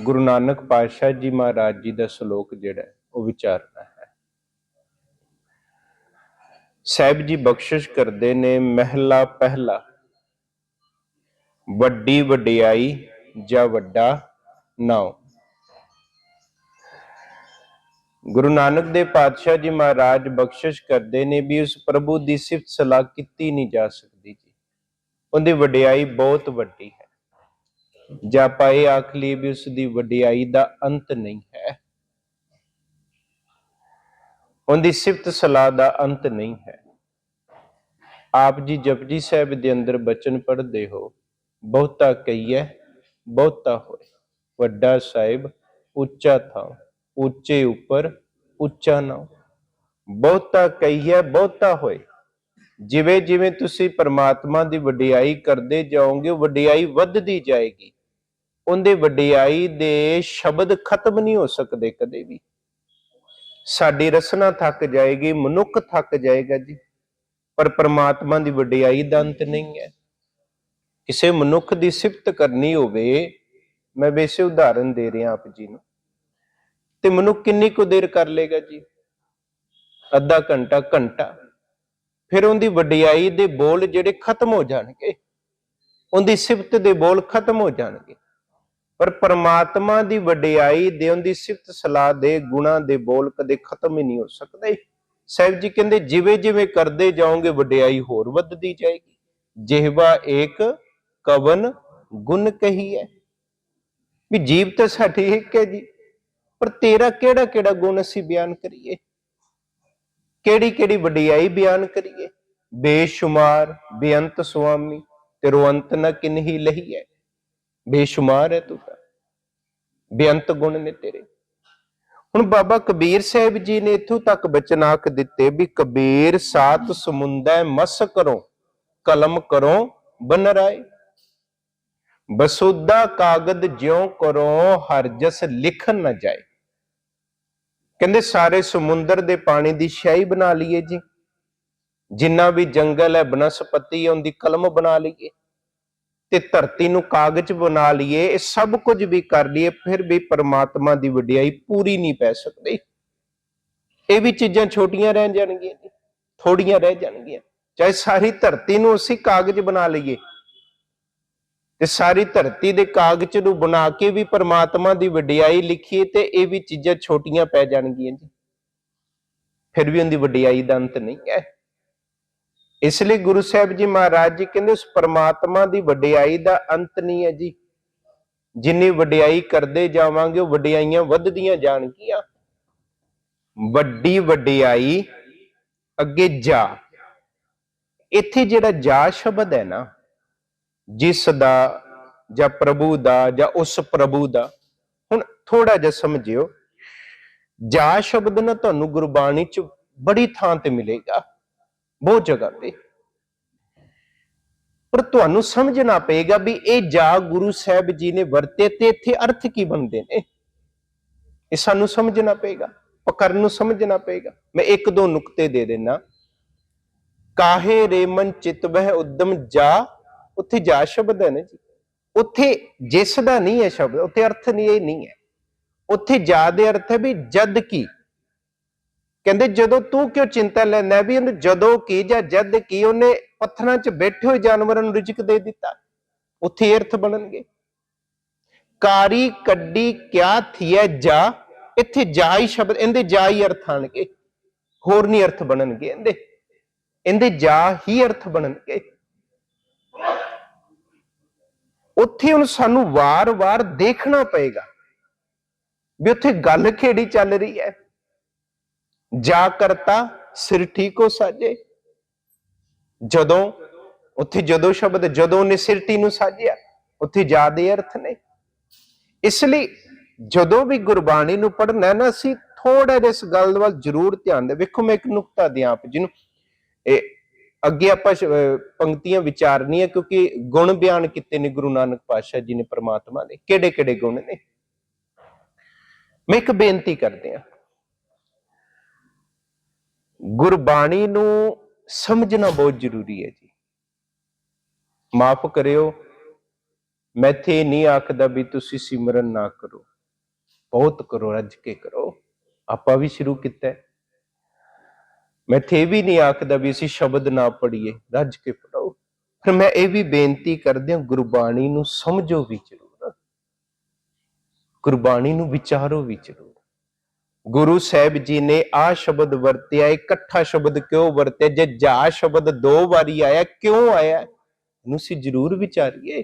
ਗੁਰੂ ਨਾਨਕ ਪਾਤਸ਼ਾਹ ਜੀ ਮਹਾਰਾਜ ਜੀ ਦਾ ਸ਼ਲੋਕ ਜਿਹੜਾ ਉਹ ਵਿਚਾਰਨਾ ਹੈ। ਸਾਹਿਬ ਜੀ ਬਖਸ਼ਿਸ਼ ਕਰਦੇ ਨੇ, ਮਹਿਲਾ ਪਹਿਲਾ, ਵੱਡੀ ਵਡਿਆਈ ਜਾਂ ਵੱਡਾ ਨਾਉ। ਗੁਰੂ ਨਾਨਕ ਦੇ ਪਾਤਸ਼ਾਹ ਜੀ ਮਹਾਰਾਜ ਬਖਸ਼ਿਸ਼ ਕਰਦੇ ਨੇ ਵੀ ਉਸ ਪ੍ਰਭੂ ਦੀ ਸਿਫਤ ਸਲਾਹ ਕੀਤੀ ਨਹੀਂ ਜਾ ਸਕਦੀ ਜੀ। ਉਹਦੀ ਵਡਿਆਈ ਬਹੁਤ ਵੱਡੀ ਹੈ। ਜਾਂ ਆਪਾਂ ਆਖ ਲਈਏ ਵੀ ਉਸ ਦੀ ਵਡਿਆਈ ਦਾ ਅੰਤ ਨਹੀਂ ਹੈ। ਉਹਦੀ ਸਿਫਤ ਸਲਾਹ ਦਾ ਅੰਤ ਨਹੀਂ ਹੈ। ਆਪ ਜੀ ਜਪਜੀ ਸਾਹਿਬ ਦੇ ਅੰਦਰ ਬਚਨ ਪੜ੍ਹਦੇ ਹੋ, ਬਹੁਤਾ ਕਹੀਏ ਬਹੁਤਾ ਹੋਏ। ਵੱਡਾ ਸਾਹਿਬ, ਉੱਚਾ ਥਾਂ, ਉੱਚੇ ਉੱਪਰ, ਉੱਚਾ ਨਾ ਬਹੁਤਾ ਕਹੀਏ ਬਹੁਤਾ ਹੋਏ। ਜਿਵੇਂ ਜਿਵੇਂ ਤੁਸੀਂ ਪਰਮਾਤਮਾ ਦੀ ਵਡਿਆਈ ਕਰਦੇ ਜਾਓਗੇ ਵਡਿਆਈ ਵੱਧਦੀ ਜਾਏਗੀ। ਉਹਦੇ ਵਡਿਆਈ ਦੇ ਸ਼ਬਦ ਖਤਮ ਨਹੀਂ ਹੋ ਸਕਦੇ ਕਦੇ ਵੀ। ਸਾਡੀ ਰਸਨਾ ਥੱਕ ਜਾਏਗੀ, ਮਨੁੱਖ ਥੱਕ ਜਾਏਗਾ ਜੀ, ਪਰ ਪਰਮਾਤਮਾ ਦੀ ਵਡਿਆਈ ਦਾ ਅੰਤ ਨਹੀਂ ਹੈ। ਕਿਸੇ ਮਨੁੱਖ ਦੀ ਸਿਫਤ ਕਰਨੀ ਹੋਵੇ, ਮੈਂ ਵੈਸੇ ਉਦਾਹਰਨ ਦੇ ਰਿਹਾ ਆਪ ਜੀ ਨੂੰ। ਤੇ ਮਨੁੱਖ ਕਿੰਨੀ ਕੁ ਦੇਰ ਕਰ ਲੇਗਾ ਜੀ? ਅੱਧਾ ਘੰਟਾ ਘੰਟਾ। ਫਿਰ ਉਹਦੀ ਵਡਿਆਈ ਦੇ ਬੋਲ ਜਿਹੜੇ ਖਤਮ ਹੋ ਜਾਣਗੇ, ਉਹਦੀ ਸਿਫਤ ਦੇ ਬੋਲ ਖਤਮ ਹੋ ਜਾਣਗੇ। ਪਰ ਪਰਮਾਤਮਾ ਦੀ ਵਡਿਆਈ ਦੇ ਉਹਦੀ ਸਿਫਤ ਸਲਾਹ ਦੇ ਗੁਣਾ ਦੇ ਬੋਲ ਕਦੇ ਖਤਮ ਹੀ ਨਹੀਂ ਹੋ ਸਕਦੇ ਸਾਹਿਬ ਜੀ ਕਹਿੰਦੇ, ਜਿਵੇਂ ਜਿਵੇਂ ਕਰਦੇ ਜਾਓਗੇ, ਵਡਿਆਈ ਹੋਰ ਵੱਧਦੀ ਜਾਏਗੀ। ਜਿਹਵਾ ਏਕ ਕਵਨ ਗੁਣ ਕਹੀ ਹੈ ਵੀ ਜੀਵ ਤਾਂ ਸਾਡੀ ਇੱਕ ਹੈ ਜੀ। ਪਰ ਤੇਰਾ ਕਿਹੜਾ ਕਿਹੜਾ ਗੁਣ ਅਸੀਂ ਬਿਆਨ ਕਰੀਏ? ਕਿਹੜੀ ਕਿਹੜੀ ਵਡਿਆਈ ਬਿਆਨ ਕਰੀਏ? ਬੇਸ਼ੁਮਾਰ, ਬੇਅੰਤ ਸੁਆਮੀ, ਤੇਰੋ ਅੰਤ ਨ ਕਿਨਹੀ ਲਹੀ ਹੈ ਬੇਸ਼ੁਮਾਰ ਹੈ ਤੂੰ ਤਾਂ। ਬੇਅੰਤ ਗੁਣ ਨੇ ਤੇਰੇ। ਹੁਣ ਬਾਬਾ ਕਬੀਰ ਸਾਹਿਬ ਜੀ ਨੇ ਇਥੋਂ ਤੱਕ ਬਚਨਾਕ ਦਿੱਤੇ ਵੀ ਕਬੀਰ ਸਾਤ ਸਮੁੰਦੈ ਮਸ ਕਰੋ, ਕਲਮ ਕਰੋ ਬਨ ਰਾਏ ਬਸੁੱਧਾ ਕਾਗਦ ਜਿਉ ਕਰੋ, ਹਰ ਜਸ ਲਿਖਨ ਨਾ ਜਾਏ। ਕਹਿੰਦੇ ਸਾਰੇ ਸਮੁੰਦਰ ਦੇ ਪਾਣੀ ਦੀ ਸ਼ਾਹੀ ਬਣਾ ਲਈਏ ਜੀ। ਜਿੰਨਾ ਵੀ ਜੰਗਲ ਹੈ, ਬਨਸਪਤੀ ਹੈ, ਉਹਦੀ ਕਲਮ ਬਣਾ ਲਈਏ। ਤੇ ਧਰਤੀ ਨੂੰ ਕਾਗਜ਼ ਬਣਾ ਲਈਏ, ਇਹ ਸਭ ਕੁਝ ਵੀ ਕਰ ਲਈਏ, ਫਿਰ ਵੀ ਪਰਮਾਤਮਾ ਦੀ ਵਡਿਆਈ ਪੂਰੀ ਨਹੀਂ ਪੈ ਸਕਦੀ। ਇਹ ਵੀ ਚੀਜ਼ਾਂ ਛੋਟੀਆਂ ਰਹਿ ਜਾਣਗੀਆਂ ਜੀ, ਥੋੜੀਆਂ ਰਹਿ ਜਾਣਗੀਆਂ। ਚਾਹੇ ਸਾਰੀ ਧਰਤੀ ਨੂੰ ਅਸੀਂ ਕਾਗਜ਼ ਬਣਾ ਲਈਏ, ਤੇ ਸਾਰੀ ਧਰਤੀ ਦੇ ਕਾਗਜ਼ ਨੂੰ ਬਣਾ ਕੇ ਵੀ ਪਰਮਾਤਮਾ ਦੀ ਵਡਿਆਈ ਲਿਖੀਏ, ਤੇ ਇਹ ਵੀ ਚੀਜ਼ਾਂ ਛੋਟੀਆਂ ਪੈ ਜਾਣਗੀਆਂ ਜੀ। ਫਿਰ ਵੀ ਉਹਦੀ ਵਡਿਆਈ ਦਾ ਅੰਤ ਨਹੀਂ ਹੈ। ਇਸ ਲਈ ਗੁਰੂ ਸਾਹਿਬ ਜੀ ਮਹਾਰਾਜ ਜੀ ਕਹਿੰਦੇ ਉਸ ਪਰਮਾਤਮਾ ਦੀ ਵਡਿਆਈ ਦਾ ਅੰਤ ਨਹੀਂ ਹੈ ਜੀ। ਜਿੰਨੀ ਵਡਿਆਈ ਕਰਦੇ ਜਾਵਾਂਗੇ, ਉਹ ਵਡਿਆਈਆਂ ਵੱਧਦੀਆਂ ਜਾਣਗੀਆਂ। ਵੱਡੀ ਵਡਿਆਈ ਅੱਗੇ ਜਾ। ਇੱਥੇ ਜਿਹੜਾ ਜਾ ਸ਼ਬਦ ਹੈ ਨਾ, ਜਿਸ ਦਾ ਜਾਂ ਪ੍ਰਭੂ ਦਾ ਜਾਂ ਉਸ ਪ੍ਰਭੂ ਦਾ, ਹੁਣ ਥੋੜਾ ਜਿਹਾ ਸਮਝਿਓ। ਜਾ ਸ਼ਬਦ ਨਾ ਤੁਹਾਨੂੰ ਗੁਰਬਾਣੀ ਚ ਬੜੀ ਥਾਂ ਤੇ ਮਿਲੇਗਾ। ਬਹੁਤ ਜਗ੍ਹਾ ਤੇ। ਪਰ ਤੁਹਾਨੂੰ ਸਮਝਣਾ ਪਏਗਾ ਵੀ ਇਹ ਜਾ ਗੁਰੂ ਸਾਹਿਬ ਜੀ ਨੇ ਵਰਤੇ ਤੇ ਇੱਥੇ ਅਰਥ ਕੀ ਬਣਦੇ ਨੇ। ਇਹ ਸਾਨੂੰ ਸਮਝਣਾ ਪਏਗਾ, ਪਕਰਨ ਨੂੰ ਸਮਝਣਾ ਪਏਗਾ। ਮੈਂ ਇੱਕ ਦੋ ਨੁਕਤੇ ਦੇ ਦੇਣਾ ਕਾਹੇ ਰੇਮਨ ਚਿਤਵਹਿ ਚਿਤ ਉਦਮ ਜਾ, ਉੱਥੇ ਜਾ ਸ਼ਬਦ ਹੈ ਨਾ ਜੀ। ਉੱਥੇ ਜਿਸ ਦਾ ਨਹੀਂ ਹੈ ਸ਼ਬਦ, ਉੱਥੇ ਅਰਥ ਨਹੀਂ, ਇਹ ਨਹੀਂ ਹੈ। ਉੱਥੇ ਜਾ ਦੇ ਅਰਥ ਹੈ ਵੀ ਜਦ ਕੀ। ਕਹਿੰਦੇ, ਜਦੋਂ ਤੂੰ ਕਿਉਂ ਚਿੰਤਾ ਲੈਂਦਾ ਵੀ ਉਹਨੂੰ ਜਦੋਂ ਕੀ ਜਾਂ ਜਦ ਕੀ ਉਹਨੇ ਪੱਥਰਾਂ 'ਚ ਬੈਠੇ ਹੋਏ ਜਾਨਵਰਾਂ ਨੂੰ ਰਿਜਕ ਦੇ ਦਿੱਤਾ। ਉੱਥੇ ਅਰਥ ਬਣਨਗੇ। ਕਾਰੀ ਕੱਡੀ ਕਿਆ ਥੀਏ ਜਾ? ਇੱਥੇ ਜਾ ਹੀ ਸ਼ਬਦ, ਇਹਦੇ ਜਾ ਹੀ ਅਰਥ ਆਣਗੇ। ਹੋਰ ਨਹੀਂ ਅਰਥ ਬਣਨਗੇ ਇਹਦੇ। ਇਹਦੇ ਜਾ ਹੀ ਅਰਥ ਬਣਨਗੇ। ਉੱਥੇ ਹੁਣ ਸਾਨੂੰ ਵਾਰ-ਵਾਰ ਦੇਖਣਾ ਪਏਗਾ ਵੀ ਉੱਥੇ ਗੱਲ ਖੇੜੀ ਚੱਲ ਰਹੀ ਹੈ। ਜਾ ਕਰਤਾ, ਸਿਰ ਠੀਕ ਹੋ ਸਾਜੇ। ਜਦੋਂ, ਉੱਥੇ ਜਦੋਂ ਸ਼ਬਦ, ਜਦੋਂ ਨੇ ਸਿਰਟੀ ਨੂੰ ਸਾਜਿਆ, ਉੱਥੇ ਜਾ ਦੇ ਅਰਥ ਨੇ। ਇਸ ਲਈ ਜਦੋਂ ਵੀ ਗੁਰਬਾਣੀ ਨੂੰ ਪੜ੍ਹਨਾ ਨਾ, ਅਸੀਂ ਥੋੜਾ ਜਿਹਾ ਇਸ ਗੱਲ ਵੱਲ ਜ਼ਰੂਰ ਧਿਆਨ ਦੇ। ਵੇਖੋ ਮੈਂ ਇੱਕ ਨੁਕਤਾ ਦਿਆਂ ਆਪ ਜਿਹਨੂੰ ਇਹ ਅੱਗੇ ਆਪਾਂ ਸ਼- ਪੰਕਤੀਆਂ ਵਿਚਾਰਨੀਆਂ, ਕਿਉਂਕਿ ਗੁਣ ਬਿਆਨ ਕੀਤੇ ਨੇ ਗੁਰੂ ਨਾਨਕ ਪਾਤਸ਼ਾਹ ਜੀ ਨੇ ਪ੍ਰਮਾਤਮਾ ਦੇ। ਕਿਹੜੇ ਕਿਹੜੇ ਗੁਣ ਨੇ? ਮੈਂ ਇੱਕ ਬੇਨਤੀ ਕਰਦੇ ਆ ਗੁਰਬਾਣੀ ਨੂੰ ਸਮਝਣਾ ਬਹੁਤ ਜ਼ਰੂਰੀ ਹੈ ਜੀ। ਮਾਫ ਕਰਿਓ, ਮੈਂ ਇੱਥੇ ਨਹੀਂ ਆਖਦਾ ਵੀ ਤੁਸੀਂ ਸਿਮਰਨ ਨਾ ਕਰੋ। ਬਹੁਤ ਕਰੋ, ਰੱਜ ਕੇ ਕਰੋ। ਆਪਾਂ ਵੀ ਸ਼ੁਰੂ ਕੀਤਾ ਹੈ। ਮੈਂ ਇੱਥੇ ਇਹ ਵੀ ਨਹੀਂ ਆਖਦਾ ਵੀ ਅਸੀਂ ਸ਼ਬਦ ਨਾ ਪੜ੍ਹੀਏ, ਰੱਜ ਕੇ ਪੜੋ ਫਿਰ ਮੈਂ ਇਹ ਵੀ ਬੇਨਤੀ ਕਰਦਿਆਂ ਗੁਰਬਾਣੀ ਨੂੰ ਸਮਝੋ ਵੀ ਜ਼ਰੂਰ। ਗੁਰਬਾਣੀ ਨੂੰ ਵਿਚਾਰੋ ਵੀ ਜ਼ਰੂਰ। ਗੁਰੂ ਸਾਹਿਬ ਜੀ ਨੇ ਆ ਸ਼ਬਦ ਵਰਤਿਆ, ਇਕੱਠਾ ਸ਼ਬਦ ਕਿਉਂ ਵਰਤਿਆ? ਜੇ ਜਾ ਸ਼ਬਦ ਦੋ ਵਾਰੀ ਆਇਆ, ਕਿਉਂ ਆਇਆ? ਇਹਨੂੰ ਅਸੀਂ ਜ਼ਰੂਰ ਵਿਚਾਰੀਏ।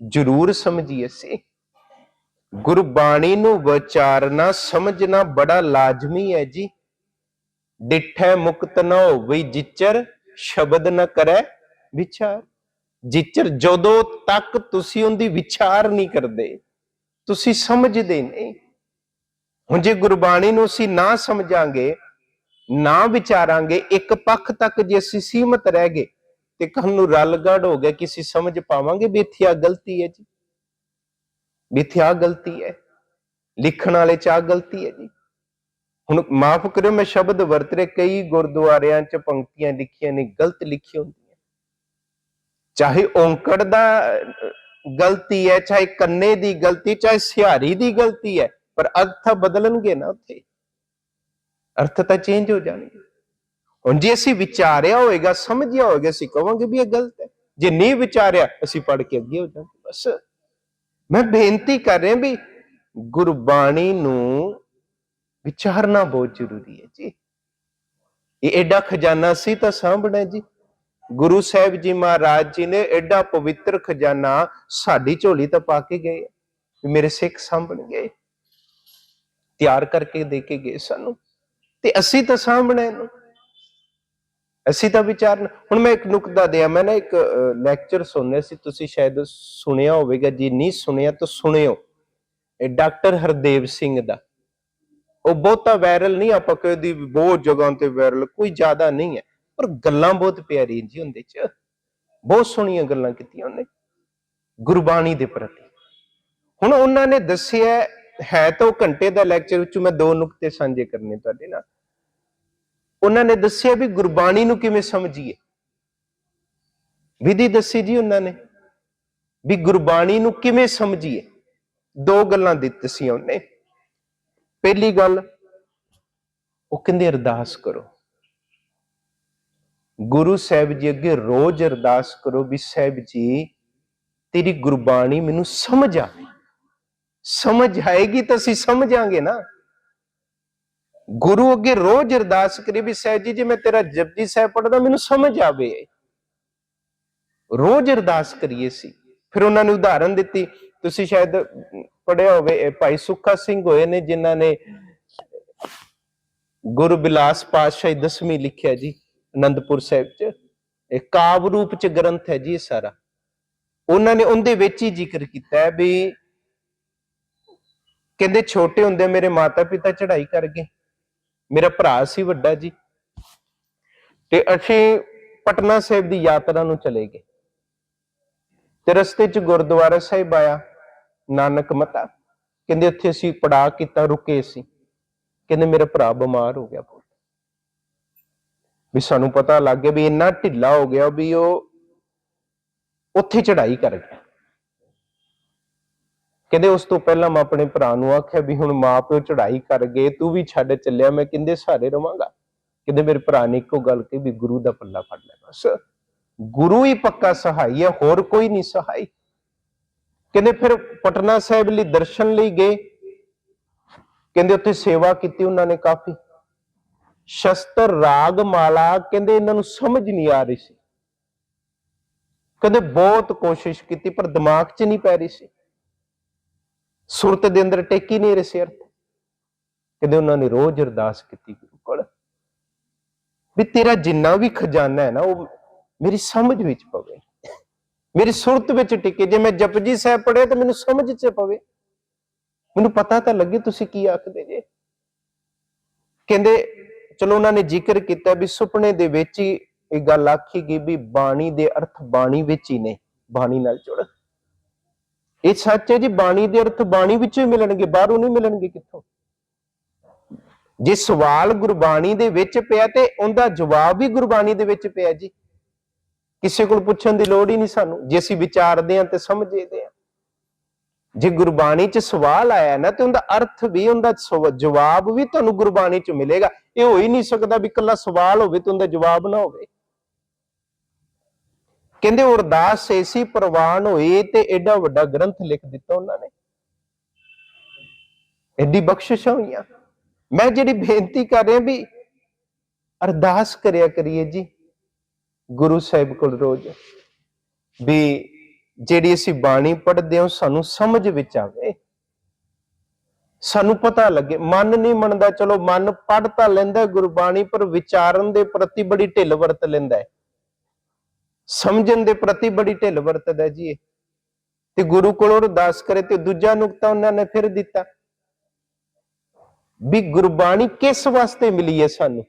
ਜ਼ਰੂਰ ਸਮਝੀਏ ਸੀ ਗੁਰਬਾਣੀ ਨੂੰ ਵਿਚਾਰਨਾ, ਸਮਝਣਾ ਬੜਾ ਲਾਜ਼ਮੀ ਹੈ ਜੀ। ਡਿਠੈ ਮੁਕਤ ਨ ਹੋਵੇ ਜਿਚਰ ਸ਼ਬਦ ਨਾ ਕਰੈ ਵਿਚਾਰ। ਜਿਚਰ ਜਦੋਂ ਤੱਕ ਤੁਸੀਂ ਉਹਦੀ ਵਿਚਾਰ ਨਹੀਂ ਕਰਦੇ, ਤੁਸੀਂ ਸਮਝਦੇ ਨਹੀਂ। ਹੁਣ ਜੇ ਗੁਰਬਾਣੀ ਨੂੰ ਅਸੀਂ ਨਾ ਸਮਝਾਂਗੇ, ਨਾ ਵਿਚਾਰਾਂਗੇ, ਇੱਕ ਪੱਖ ਤੱਕ ਜੇ ਅਸੀਂ ਸੀਮਤ ਰਹਿ ਗਏ ਤੇ ਕੱਲ ਨੂੰ ਰਲਗੜ ਹੋ ਗਿਆ ਕਿ ਅਸੀਂ ਸਮਝ ਪਾਵਾਂਗੇ ਵੀ ਇੱਥੇ ਆ ਗਲਤੀ ਹੈ ਜੀ। ਵੀ ਇੱਥੇ ਆ ਗਲਤੀ ਹੈ। ਲਿਖਣ ਵਾਲੇ ਚ ਆ ਗਲਤੀ ਹੈ ਜੀ। ਹੁਣ ਮਾਫ ਕਰਿਓ, ਮੈਂ ਸ਼ਬਦ ਵਰਤ ਰਿਹਾ, ਕਈ ਗੁਰਦੁਆਰਿਆਂ ਚ ਪੰਕਤੀਆਂ ਲਿਖੀਆਂ ਨੇ, ਗਲਤ ਲਿਖੀ ਹੁੰਦੀਆਂ। ਚਾਹੇ ਔਂਕੜ ਦਾ ਗਲਤੀ ਹੈ, ਚਾਹੇ ਕੰਨੇ ਦੀ ਗਲਤੀ, ਚਾਹੇ ਸਿਹਾਰੀ ਦੀ ਗਲਤੀ ਹੈ ਪਰ ਅਰਥ ਬਦਲਣਗੇ ਨਾ ਉੱਥੇ। ਅਰਥ ਤਾਂ ਚੇਂਜ ਹੋ ਜਾਣਗੇ। ਹੁਣ ਜੇ ਅਸੀਂ ਵਿਚਾਰਿਆ ਹੋਏਗਾ, ਸਮਝਿਆ ਹੋਏਗਾ, ਅਸੀਂ ਕਵਾਂਗੇ ਵੀ ਇਹ ਗਲਤ ਹੈ। ਜੇ ਨਹੀਂ ਵਿਚਾਰਿਆ, ਅਸੀਂ ਪੜ ਕੇ ਅੱਗੇ ਹੋ ਜਾਵਾਂਗੇ। ਬਸ। ਮੈਂ ਬੇਨਤੀ ਕਰ ਰਿਹਾ ਵੀ ਗੁਰਬਾਣੀ ਨੂੰ ਵਿਚਾਰਨਾ ਬਹੁਤ ਜ਼ਰੂਰੀ ਹੈ ਜੀ। ਇਹ ਐਡਾ ਖਜ਼ਾਨਾ ਸੀ ਤਾਂ ਸਾਂਭਣਾ ਜੀ। ਗੁਰੂ ਸਾਹਿਬ ਜੀ ਮਹਾਰਾਜ ਜੀ ਨੇ ਐਡਾ ਪਵਿੱਤਰ ਖਜ਼ਾਨਾ ਸਾਡੀ ਝੋਲੀ ਤਾਂ ਪਾ ਕੇ ਗਏ ਮੇਰੇ ਸਿੱਖ ਸਾਂਭਣਗੇ। ਤਿਆਰ ਕਰਕੇ ਦੇ ਕੇ ਗਏ ਸਾਨੂੰ। ਤੇ ਅਸੀਂ ਤਾਂ ਸਾਂਭਣਾ ਇਹਨੂੰ। ਅਸੀਂ ਤਾਂ ਵਿਚਾਰ ਹੁਣ ਮੈਂ ਇੱਕ ਨੁਕਤਾ ਦਿਆਂ। ਮੈਂ ਨਾ ਇੱਕ ਲੈਕਚਰ ਸੁਣਿਆ ਸੀ। ਤੁਸੀਂ ਸ਼ਾਇਦ ਸੁਣਿਆ ਹੋਵੇਗਾ। ਜੇ ਨਹੀਂ ਸੁਣਿਆ ਤਾਂ ਸੁਣਿਓ। ਇਹ ਡਾਕਟਰ ਹਰਦੇਵ ਸਿੰਘ ਦਾ। ਉਹ ਬਹੁਤਾ ਵਾਇਰਲ ਨਹੀਂ, ਆਪਾਂ ਕਹਿੰਦੇ ਵੀ ਬਹੁਤ ਜਗ੍ਹਾ ਤੇ ਵਾਇਰਲ ਕੋਈ ਜ਼ਿਆਦਾ ਨਹੀਂ ਹੈ। ਪਰ ਗੱਲਾਂ ਬਹੁਤ ਪਿਆਰੀਆਂ ਜੀ ਹੁੰਦੇ ਚ। ਬਹੁਤ ਸੋਹਣੀਆਂ ਗੱਲਾਂ ਕੀਤੀਆਂ ਉਹਨੇ। ਗੁਰਬਾਣੀ ਦੇ ਪ੍ਰਤੀ। ਹੁਣ ਉਹਨਾਂ ਨੇ ਦੱਸਿਆ ਹੈ ਤਾਂ ਉਹ ਘੰਟੇ ਦਾ ਲੈਕਚਰ ਵਿੱਚ ਮੈਂ ਦੋ ਨੁਕਤੇ ਸਾਂਝੇ ਕਰਨੇ ਤੁਹਾਡੇ ਨਾਲ। ਉਹਨਾਂ ਨੇ ਦੱਸਿਆ ਵੀ ਗੁਰਬਾਣੀ ਨੂੰ ਕਿਵੇਂ ਸਮਝੀਏ। ਵਿਧੀ ਦੱਸੀ ਜੀ ਉਹਨਾਂ ਨੇ ਵੀ ਗੁਰਬਾਣੀ ਨੂੰ ਕਿਵੇਂ ਸਮਝੀਏ। ਦੋ ਗੱਲਾਂ ਦਿੱਤੀਆਂ ਉਹਨੇ। ਪਹਿਲੀ ਗੱਲ, ਉਹ ਕਹਿੰਦੇ, ਅਰਦਾਸ ਕਰੋ। ਗੁਰੂ ਸਾਹਿਬ ਜੀ ਅੱਗੇ ਰੋਜ਼ ਅਰਦਾਸ ਕਰੋ ਵੀ ਸਾਹਿਬ ਜੀ, ਤੇਰੀ ਗੁਰਬਾਣੀ ਮੈਨੂੰ ਸਮਝ ਆਵੇ। ਸਮਝ ਆਏਗੀ ਤਾਂ ਅਸੀਂ ਸਮਝਾਂਗੇ ਨਾ। ਗੁਰੂ ਅੱਗੇ ਰੋਜ਼ ਅਰਦਾਸ ਕਰੀ ਵੀ ਸਾਹਿਬ ਜੀ, ਜੇ ਮੈਂ ਤੇਰਾ ਜਪਜੀ ਸਾਹਿਬ ਪੜਦਾ ਮੈਨੂੰ ਸਮਝ ਆਵੇ। ਰੋਜ਼ ਅਰਦਾਸ ਕਰੀਏ ਸੀ ਫਿਰ ਉਹਨਾਂ ਨੇ ਉਦਾਹਰਨ ਦਿੱਤੀ। ਤੁਸੀਂ ਸ਼ਾਇਦ ਪੜਿਆ ਹੋਵੇ ਭਾਈ ਸੁੱਖਾ ਸਿੰਘ ਹੋਏ ਨੇ, ਜਿਨ੍ਹਾਂ ਨੇ ਗੁਰੂ ਬਿਲਾਸ ਪਾਤਸ਼ਾਹੀ ਦਸਵੀਂ ਲਿਖਿਆ ਜੀ, ਅਨੰਦਪੁਰ ਸਾਹਿਬ ਚ। ਇਹ ਕਾਵ ਰੂਪ ਚ ਗ੍ਰੰਥ ਹੈ ਜੀ ਇਹ ਸਾਰਾ। ਉਹਨਾਂ ਨੇ ਉਹਦੇ ਵਿੱਚ ਹੀ ਜ਼ਿਕਰ ਕੀਤਾ ਹੈ ਵੀ ਕਹਿੰਦੇ ਛੋਟੇ ਹੁੰਦੇ ਮੇਰੇ ਮਾਤਾ ਪਿਤਾ ਚੜ੍ਹਾਈ ਕਰ ਗਏ। ਮੇਰਾ ਭਰਾ ਸੀ ਵੱਡਾ ਜੀ। ਤੇ ਅਸੀਂ ਪਟਨਾ ਸਾਹਿਬ ਦੀ ਯਾਤਰਾ ਨੂੰ ਚਲੇ ਗਏ। ਤੇ ਰਸਤੇ 'ਚ ਗੁਰਦੁਆਰਾ ਸਾਹਿਬ ਆਇਆ, ਨਾਨਕ ਮਤਾ ਕਹਿੰਦੇ ਉੱਥੇ ਅਸੀਂ ਪੜਾ ਕੀਤਾ, ਰੁਕੇ ਸੀ। ਕਹਿੰਦੇ ਮੇਰਾ ਭਰਾ ਬਿਮਾਰ ਹੋ ਗਿਆ ਬਹੁਤ। ਵੀ ਸਾਨੂੰ ਪਤਾ ਲੱਗ ਗਿਆ ਵੀ ਇੰਨਾ ਢਿੱਲਾ ਹੋ ਗਿਆ ਵੀ ਉਹ ਉੱਥੇ ਚੜਾਈ ਕਰ ਗਿਆ। ਕਹਿੰਦੇ ਉਸ ਤੋਂ ਪਹਿਲਾਂ ਮੈਂ ਆਪਣੇ ਭਰਾ ਨੂੰ ਆਖਿਆ ਵੀ ਹੁਣ ਮਾਂ ਪਿਓ ਚੜ੍ਹਾਈ ਕਰ ਗਏ, ਤੂੰ ਵੀ ਛੱਡ ਚੱਲਿਆ, ਮੈਂ ਕਹਿੰਦੇ ਸਾਰੇ ਰਵਾਂਗਾ? ਕਹਿੰਦੇ ਮੇਰੇ ਭਰਾ ਨੇ ਇੱਕੋ ਗੱਲ ਕਹੀ ਵੀ ਗੁਰੂ ਦਾ ਪੱਲਾ ਫੜ ਲੈ ਬਸ। ਗੁਰੂ ਹੀ ਪੱਕਾ ਸਹਾਈ ਹੈ, ਹੋਰ ਕੋਈ ਨਹੀਂ ਸਹਾਈ। ਕਹਿੰਦੇ ਫਿਰ ਪਟਨਾ ਸਾਹਿਬ ਲਈ ਦਰਸ਼ਨ ਲਈ ਗਏ। ਕਹਿੰਦੇ ਉੱਥੇ ਸੇਵਾ ਕੀਤੀ ਉਹਨਾਂ ਨੇ ਕਾਫੀ। ਸ਼ਸਤਰ, ਰਾਗ, ਮਾਲਾ, ਕਹਿੰਦੇ ਇਹਨਾਂ ਨੂੰ ਸਮਝ ਨਹੀਂ ਆ ਰਹੀ ਸੀ। ਕਹਿੰਦੇ ਬਹੁਤ ਕੋਸ਼ਿਸ਼ ਕੀਤੀ ਪਰ ਦਿਮਾਗ 'ਚ ਨਹੀਂ ਪੈ ਰਹੀ ਸੀ। ਸੁਰਤ ਦੇ ਅੰਦਰ ਟੇਕੀ ਨਹੀਂ ਰਹੇ ਸੀ ਅਰਥ ਕਹਿੰਦੇ ਉਹਨਾਂ ਨੇ ਰੋਜ਼ ਅਰਦਾਸ ਕੀਤੀ ਗੁਰੂ ਕੋਲ ਵੀ ਤੇਰਾ ਜਿੰਨਾ ਵੀ ਖਜ਼ਾਨਾ ਹੈ ਨਾ, ਉਹ ਮੇਰੀ ਸਮਝ ਵਿੱਚ ਪਵੇ। ਮੇਰੀ ਸੁਰਤ ਵਿੱਚ ਟਿਕੇ। ਜੇ ਮੈਂ ਜਪਜੀ ਸਾਹਿਬ ਪੜਿਆ ਤਾਂ ਮੈਨੂੰ ਸਮਝ 'ਚ ਪਵੇ। ਮੈਨੂੰ ਪਤਾ ਤਾਂ ਲੱਗੇ ਤੁਸੀਂ ਕੀ ਆਖਦੇ ਜੇ। ਕਹਿੰਦੇ, ਚਲੋ ਉਹਨਾਂ ਨੇ ਜ਼ਿਕਰ ਕੀਤਾ ਵੀ ਸੁਪਨੇ ਦੇ ਵਿੱਚ ਹੀ ਇਹ ਗੱਲ ਆਖੀ ਗਈ ਵੀ ਬਾਣੀ ਦੇ ਅਰਥ ਬਾਣੀ ਵਿੱਚ ਹੀ ਨੇ, ਬਾਣੀ ਨਾਲ ਜੁੜ ਇਹ ਸੱਚ ਹੈ ਜੀ, ਬਾਣੀ ਦੇ ਅਰਥ ਬਾਣੀ ਵਿੱਚੋਂ ਹੀ ਮਿਲਣਗੇ, ਬਾਹਰੋਂ ਨਹੀਂ ਮਿਲਣਗੇ ਕਿੱਥੋਂ? ਜੇ ਸਵਾਲ ਗੁਰਬਾਣੀ ਦੇ ਵਿੱਚ ਪਿਆ ਤੇ ਉਹਦਾ ਜਵਾਬ ਵੀ ਗੁਰਬਾਣੀ ਦੇ ਵਿੱਚ ਪਿਆ ਜੀ। ਕਿਸੇ ਕੋਲ ਪੁੱਛਣ ਦੀ ਲੋੜ ਹੀ ਨਹੀਂ ਸਾਨੂੰ। ਜੇ ਅਸੀਂ ਵਿਚਾਰਦੇ ਹਾਂ ਤੇ ਸਮਝਦੇ ਹਾਂ। ਜੇ ਗੁਰਬਾਣੀ 'ਚ ਸਵਾਲ ਆਇਆ ਨਾ ਤੇ ਉਹਦਾ ਅਰਥ ਵੀ, ਉਹਦਾ ਸਵ- ਜਵਾਬ ਵੀ ਤੁਹਾਨੂੰ ਗੁਰਬਾਣੀ 'ਚ ਮਿਲੇਗਾ। ਇਹ ਹੋ ਹੀ ਨਹੀਂ ਸਕਦਾ ਵੀ ਇਕੱਲਾ ਸਵਾਲ ਹੋਵੇ ਤੇ ਉਹਦਾ ਜਵਾਬ ਨਾ ਹੋਵੇ। ਕਹਿੰਦੇ ਅਰਦਾਸ ਐਸੀ ਪ੍ਰਵਾਨ ਹੋਈ ਤੇ ਐਡਾ ਵੱਡਾ ਗ੍ਰੰਥ ਲਿਖ ਦਿੱਤਾ ਉਹਨਾਂ ਨੇ। ਐਡੀ ਬਖਸ਼ਿਸ਼ਾਂ ਹੋਈਆਂ। ਮੈਂ ਜਿਹੜੀ ਬੇਨਤੀ ਕਰ ਰਿਹਾ ਵੀ ਅਰਦਾਸ ਕਰਿਆ ਕਰੀਏ ਜੀ, ਗੁਰੂ ਸਾਹਿਬ ਕੋਲ ਰੋਜ਼, ਵੀ ਜਿਹੜੀ ਅਸੀਂ ਬਾਣੀ ਪੜ੍ਹਦੇ ਹਾਂ, ਸਾਨੂੰ ਸਮਝ ਵਿੱਚ ਆਵੇ। ਸਾਨੂੰ ਪਤਾ ਲੱਗੇ। ਮਨ ਨਹੀਂ ਮੰਨਦਾ, ਚਲੋ ਮਨ ਪੜ੍ਹ ਤਾਂ ਲੈਂਦਾ ਗੁਰਬਾਣੀ, ਪਰ ਵਿਚਾਰਨ ਦੇ ਪ੍ਰਤੀ ਬੜੀ ਢਿੱਲ ਵਰਤ ਲੈਂਦਾ ਹੈ। ਸਮਝਣ ਦੇ ਪ੍ਰਤੀ ਬੜੀ ਢਿੱਲ ਵਰਤਦਾ ਜੀ ਇਹ। ਤੇ ਗੁਰੂ ਕੋਲੋਂ ਅਰਦਾਸ ਕਰੇ ਤੇ ਦੂਜਾ ਨੁਕਤਾ ਉਹਨਾਂ ਨੇ ਫਿਰ ਦਿੱਤਾ। ਵੀ ਗੁਰਬਾਣੀ ਕਿਸ ਵਾਸਤੇ ਮਿਲੀ ਹੈ ਸਾਨੂੰ?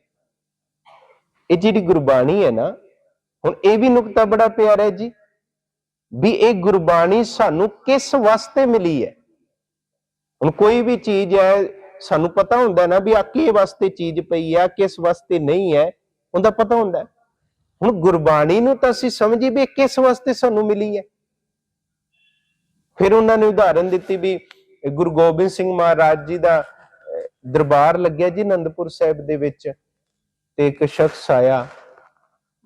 ਇਹ ਜਿਹੜੀ ਗੁਰਬਾਣੀ ਹੈ ਨਾ, ਹੁਣ ਇਹ ਵੀ ਨੁਕਤਾ ਬੜਾ ਪਿਆਰਾ ਹੈ ਜੀ। ਵੀ ਇਹ ਗੁਰਬਾਣੀ ਸਾਨੂੰ ਕਿਸ ਵਾਸਤੇ ਮਿਲੀ ਹੈ? ਹੁਣ ਕੋਈ ਵੀ ਚੀਜ਼ ਹੈ, ਸਾਨੂੰ ਪਤਾ ਹੁੰਦਾ ਨਾ ਵੀ ਆ ਕਿਸ ਵਾਸਤੇ ਚੀਜ਼ ਪਈ ਆ ਕਿਸ ਵਾਸਤੇ ਨਹੀਂ ਹੈ, ਉਹਦਾ ਪਤਾ ਹੁੰਦਾ ਹੁਣ ਗੁਰਬਾਣੀ ਨੂੰ ਤਾਂ ਅਸੀਂ ਸਮਝੀ ਵੀ ਕਿਸ ਵਾਸਤੇ ਸਾਨੂੰ ਮਿਲੀ ਹੈ? ਫਿਰ ਉਹਨਾਂ ਨੇ ਉਦਾਹਰਨ ਦਿੱਤੀ ਵੀ ਗੁਰੂ ਗੋਬਿੰਦ ਸਿੰਘ ਮਹਾਰਾਜ ਜੀ ਦਾ ਦਰਬਾਰ ਲੱਗਿਆ ਜੀ ਅਨੰਦਪੁਰ ਸਾਹਿਬ ਦੇ ਵਿੱਚ ਤੇ ਇੱਕ ਸ਼ਖਸ ਆਇਆ,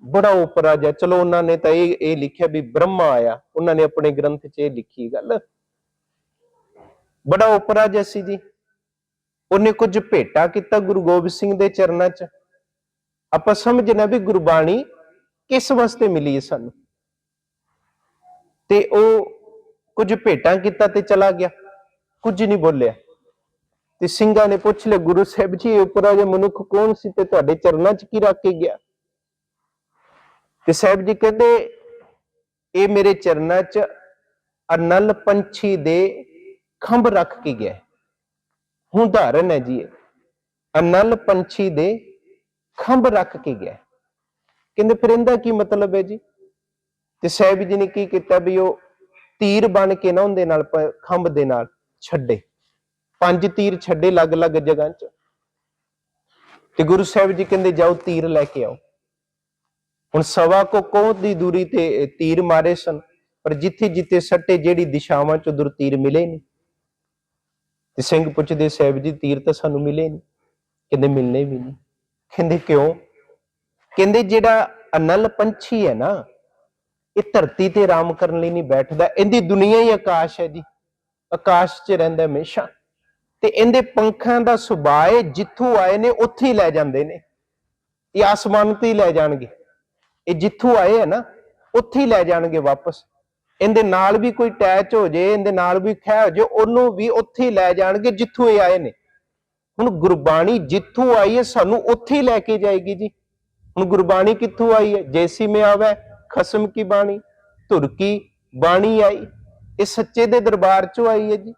ਬੜਾ ਉਪਰਾ ਜਿਹਾ। ਚਲੋ ਉਹਨਾਂ ਨੇ ਤਾਂ ਇਹ ਇਹ ਲਿਖਿਆ ਵੀ ਬ੍ਰਹਮਾ ਆਇਆ, ਉਹਨਾਂ ਨੇ ਆਪਣੇ ਗ੍ਰੰਥ 'ਚ ਇਹ ਲਿਖੀ ਗੱਲ। ਬੜਾ ਉਪਰਾ ਜਿਹਾ ਸੀ ਜੀ। ਉਹਨੇ ਕੁਝ ਭੇਟਾ ਕੀਤਾ ਗੁਰੂ ਗੋਬਿੰਦ ਸਿੰਘ ਦੇ ਚਰਨਾਂ 'ਚ। ਆਪਾਂ ਸਮਝਣਾ ਵੀ ਗੁਰਬਾਣੀ ਕਿਸ ਵਾਸਤੇ ਮਿਲੀ ਹੈ ਸਾਨੂੰ? ਤੇ ਉਹ ਕੁਝ ਭੇਟਾਂ ਕੀਤਾ ਤੇ ਚਲਾ ਗਿਆ। ਕੁਝ ਨਹੀਂ ਬੋਲਿਆ। ਤੇ ਸਿੰਘਾਂ ਨੇ ਪੁੱਛ ਲਿਆ, ਗੁਰੂ ਸਾਹਿਬ ਜੀ, ਇਹ ਉਪਰਾ ਜਿਹਾ ਮਨੁੱਖ ਕੌਣ ਸੀ ਤੇ ਤੁਹਾਡੇ ਚਰਨਾਂ 'ਚ ਕੀ ਰੱਖ ਕੇ ਗਿਆ? ਤੇ ਸਾਹਿਬ ਜੀ ਕਹਿੰਦੇ, ਇਹ ਮੇਰੇ ਚਰਨਾਂ 'ਚ ਅਨਲ ਪੰਛੀ ਦੇ ਖੰਭ ਰੱਖ ਕੇ ਗਿਆ ਹੁਣ ਉਦਾਹਰਨ ਹੈ ਜੀ ਅਨਲ ਪੰਛੀ ਦੇ ਖੰਭ ਰੱਖ ਕੇ ਗਿਆ ਕਹਿੰਦੇ ਫਿਰ ਇਹਦਾ ਕੀ ਮਤਲਬ ਹੈ ਜੀ? ਤੇ ਸਾਹਿਬ ਜੀ ਨੇ ਕੀ ਕੀਤਾ ਵੀ ਉਹ ਤੀਰ ਬਣ ਕੇ ਨਾ ਉਹਦੇ ਨਾਲ ਖੰਭ ਦੇ ਨਾਲ ਛੱਡੇ। ਪੰਜ ਤੀਰ ਛੱਡੇ ਅਲੱਗ-ਅਲੱਗ ਜਗ੍ਹਾ 'ਚ। ਤੇ ਗੁਰੂ ਸਾਹਿਬ ਜੀ ਕਹਿੰਦੇ ਜਾਓ ਤੀਰ ਲੈ ਕੇ ਆਓ। ਹੁਣ ਸਵਾ ਕੋ ਕੋਹ ਦੀ ਦੂਰੀ ਤੇ ਤੀਰ ਮਾਰੇ ਸਨ, ਪਰ ਜਿੱਥੇ ਜਿੱਥੇ ਸੱਟੇ ਜਿਹੜੀ ਦਿਸ਼ਾਵਾਂ ਚ ਉਧਰ ਤੀਰ ਮਿਲੇ ਨਹੀਂ ਤੇ ਸਿੰਘ ਪੁੱਛਦੇ, ਸਾਹਿਬ ਜੀ, ਤੀਰ ਤਾਂ ਸਾਨੂੰ ਮਿਲੇ ਨਹੀਂ ਕਹਿੰਦੇ, ਮਿਲਨੇ ਵੀ ਨਹੀਂ ਕਹਿੰਦੇ, ਕਿਉਂ? ਕਹਿੰਦੇ ਜਿਹੜਾ ਅਨਲ ਪੰਛੀ ਹੈ ਨਾ, ਇਹ ਧਰਤੀ ਤੇ ਆਰਾਮ ਕਰਨ ਲਈ ਨਹੀਂ ਬੈਠਦਾ। ਇਹਦੀ ਦੁਨੀਆ ਹੀ ਆਕਾਸ਼ ਹੈ ਜੀ। ਆਕਾਸ਼ 'ਚ ਰਹਿੰਦਾ ਹਮੇਸ਼ਾ। ਤੇ ਇਹਦੇ ਪੰਖਾਂ ਦਾ ਸੁਭਾਅ ਜਿੱਥੋਂ ਆਏ ਨੇ, ਉੱਥੇ ਹੀ ਲੈ ਜਾਂਦੇ ਨੇ। ਇਹ ਆਸਮਾਨ ਤੇ ਹੀ ਲੈ ਜਾਣਗੇ। ਇਹ ਜਿੱਥੋਂ ਆਏ ਹੈ ਨਾ, ਉੱਥੇ ਹੀ ਲੈ ਜਾਣਗੇ ਵਾਪਸ। ਇਹਦੇ ਨਾਲ ਵੀ ਕੋਈ ਅਟੈਚ ਹੋ ਜੇ, ਇਹਦੇ ਨਾਲ ਵੀ ਖਹਿ ਹੋ ਜੇ, ਉਹਨੂੰ ਵੀ ਉੱਥੇ ਹੀ ਲੈ ਜਾਣਗੇ ਜਿੱਥੋਂ ਇਹ ਆਏ ਨੇ। ਹੁਣ ਗੁਰਬਾਣੀ ਜਿੱਥੋਂ ਆਈ ਹੈ, ਸਾਨੂੰ ਉੱਥੇ ਹੀ ਲੈ ਕੇ ਜਾਏਗੀ ਜੀ। ਹੁਣ ਗੁਰਬਾਣੀ ਕਿੱਥੋਂ ਆਈ ਹੈ? ਜੈਸੀ ਮੈਂ ਆਵੇ, ਖਸਮ ਕੀ ਬਾਣੀ, ਧੁਰ ਕੀ ਬਾਣੀ ਆਈ? ਇਹ ਸੱਚੇ ਦੇ ਦਰਬਾਰ ਚੋਂ ਆਈ ਹੈ ਜੀ।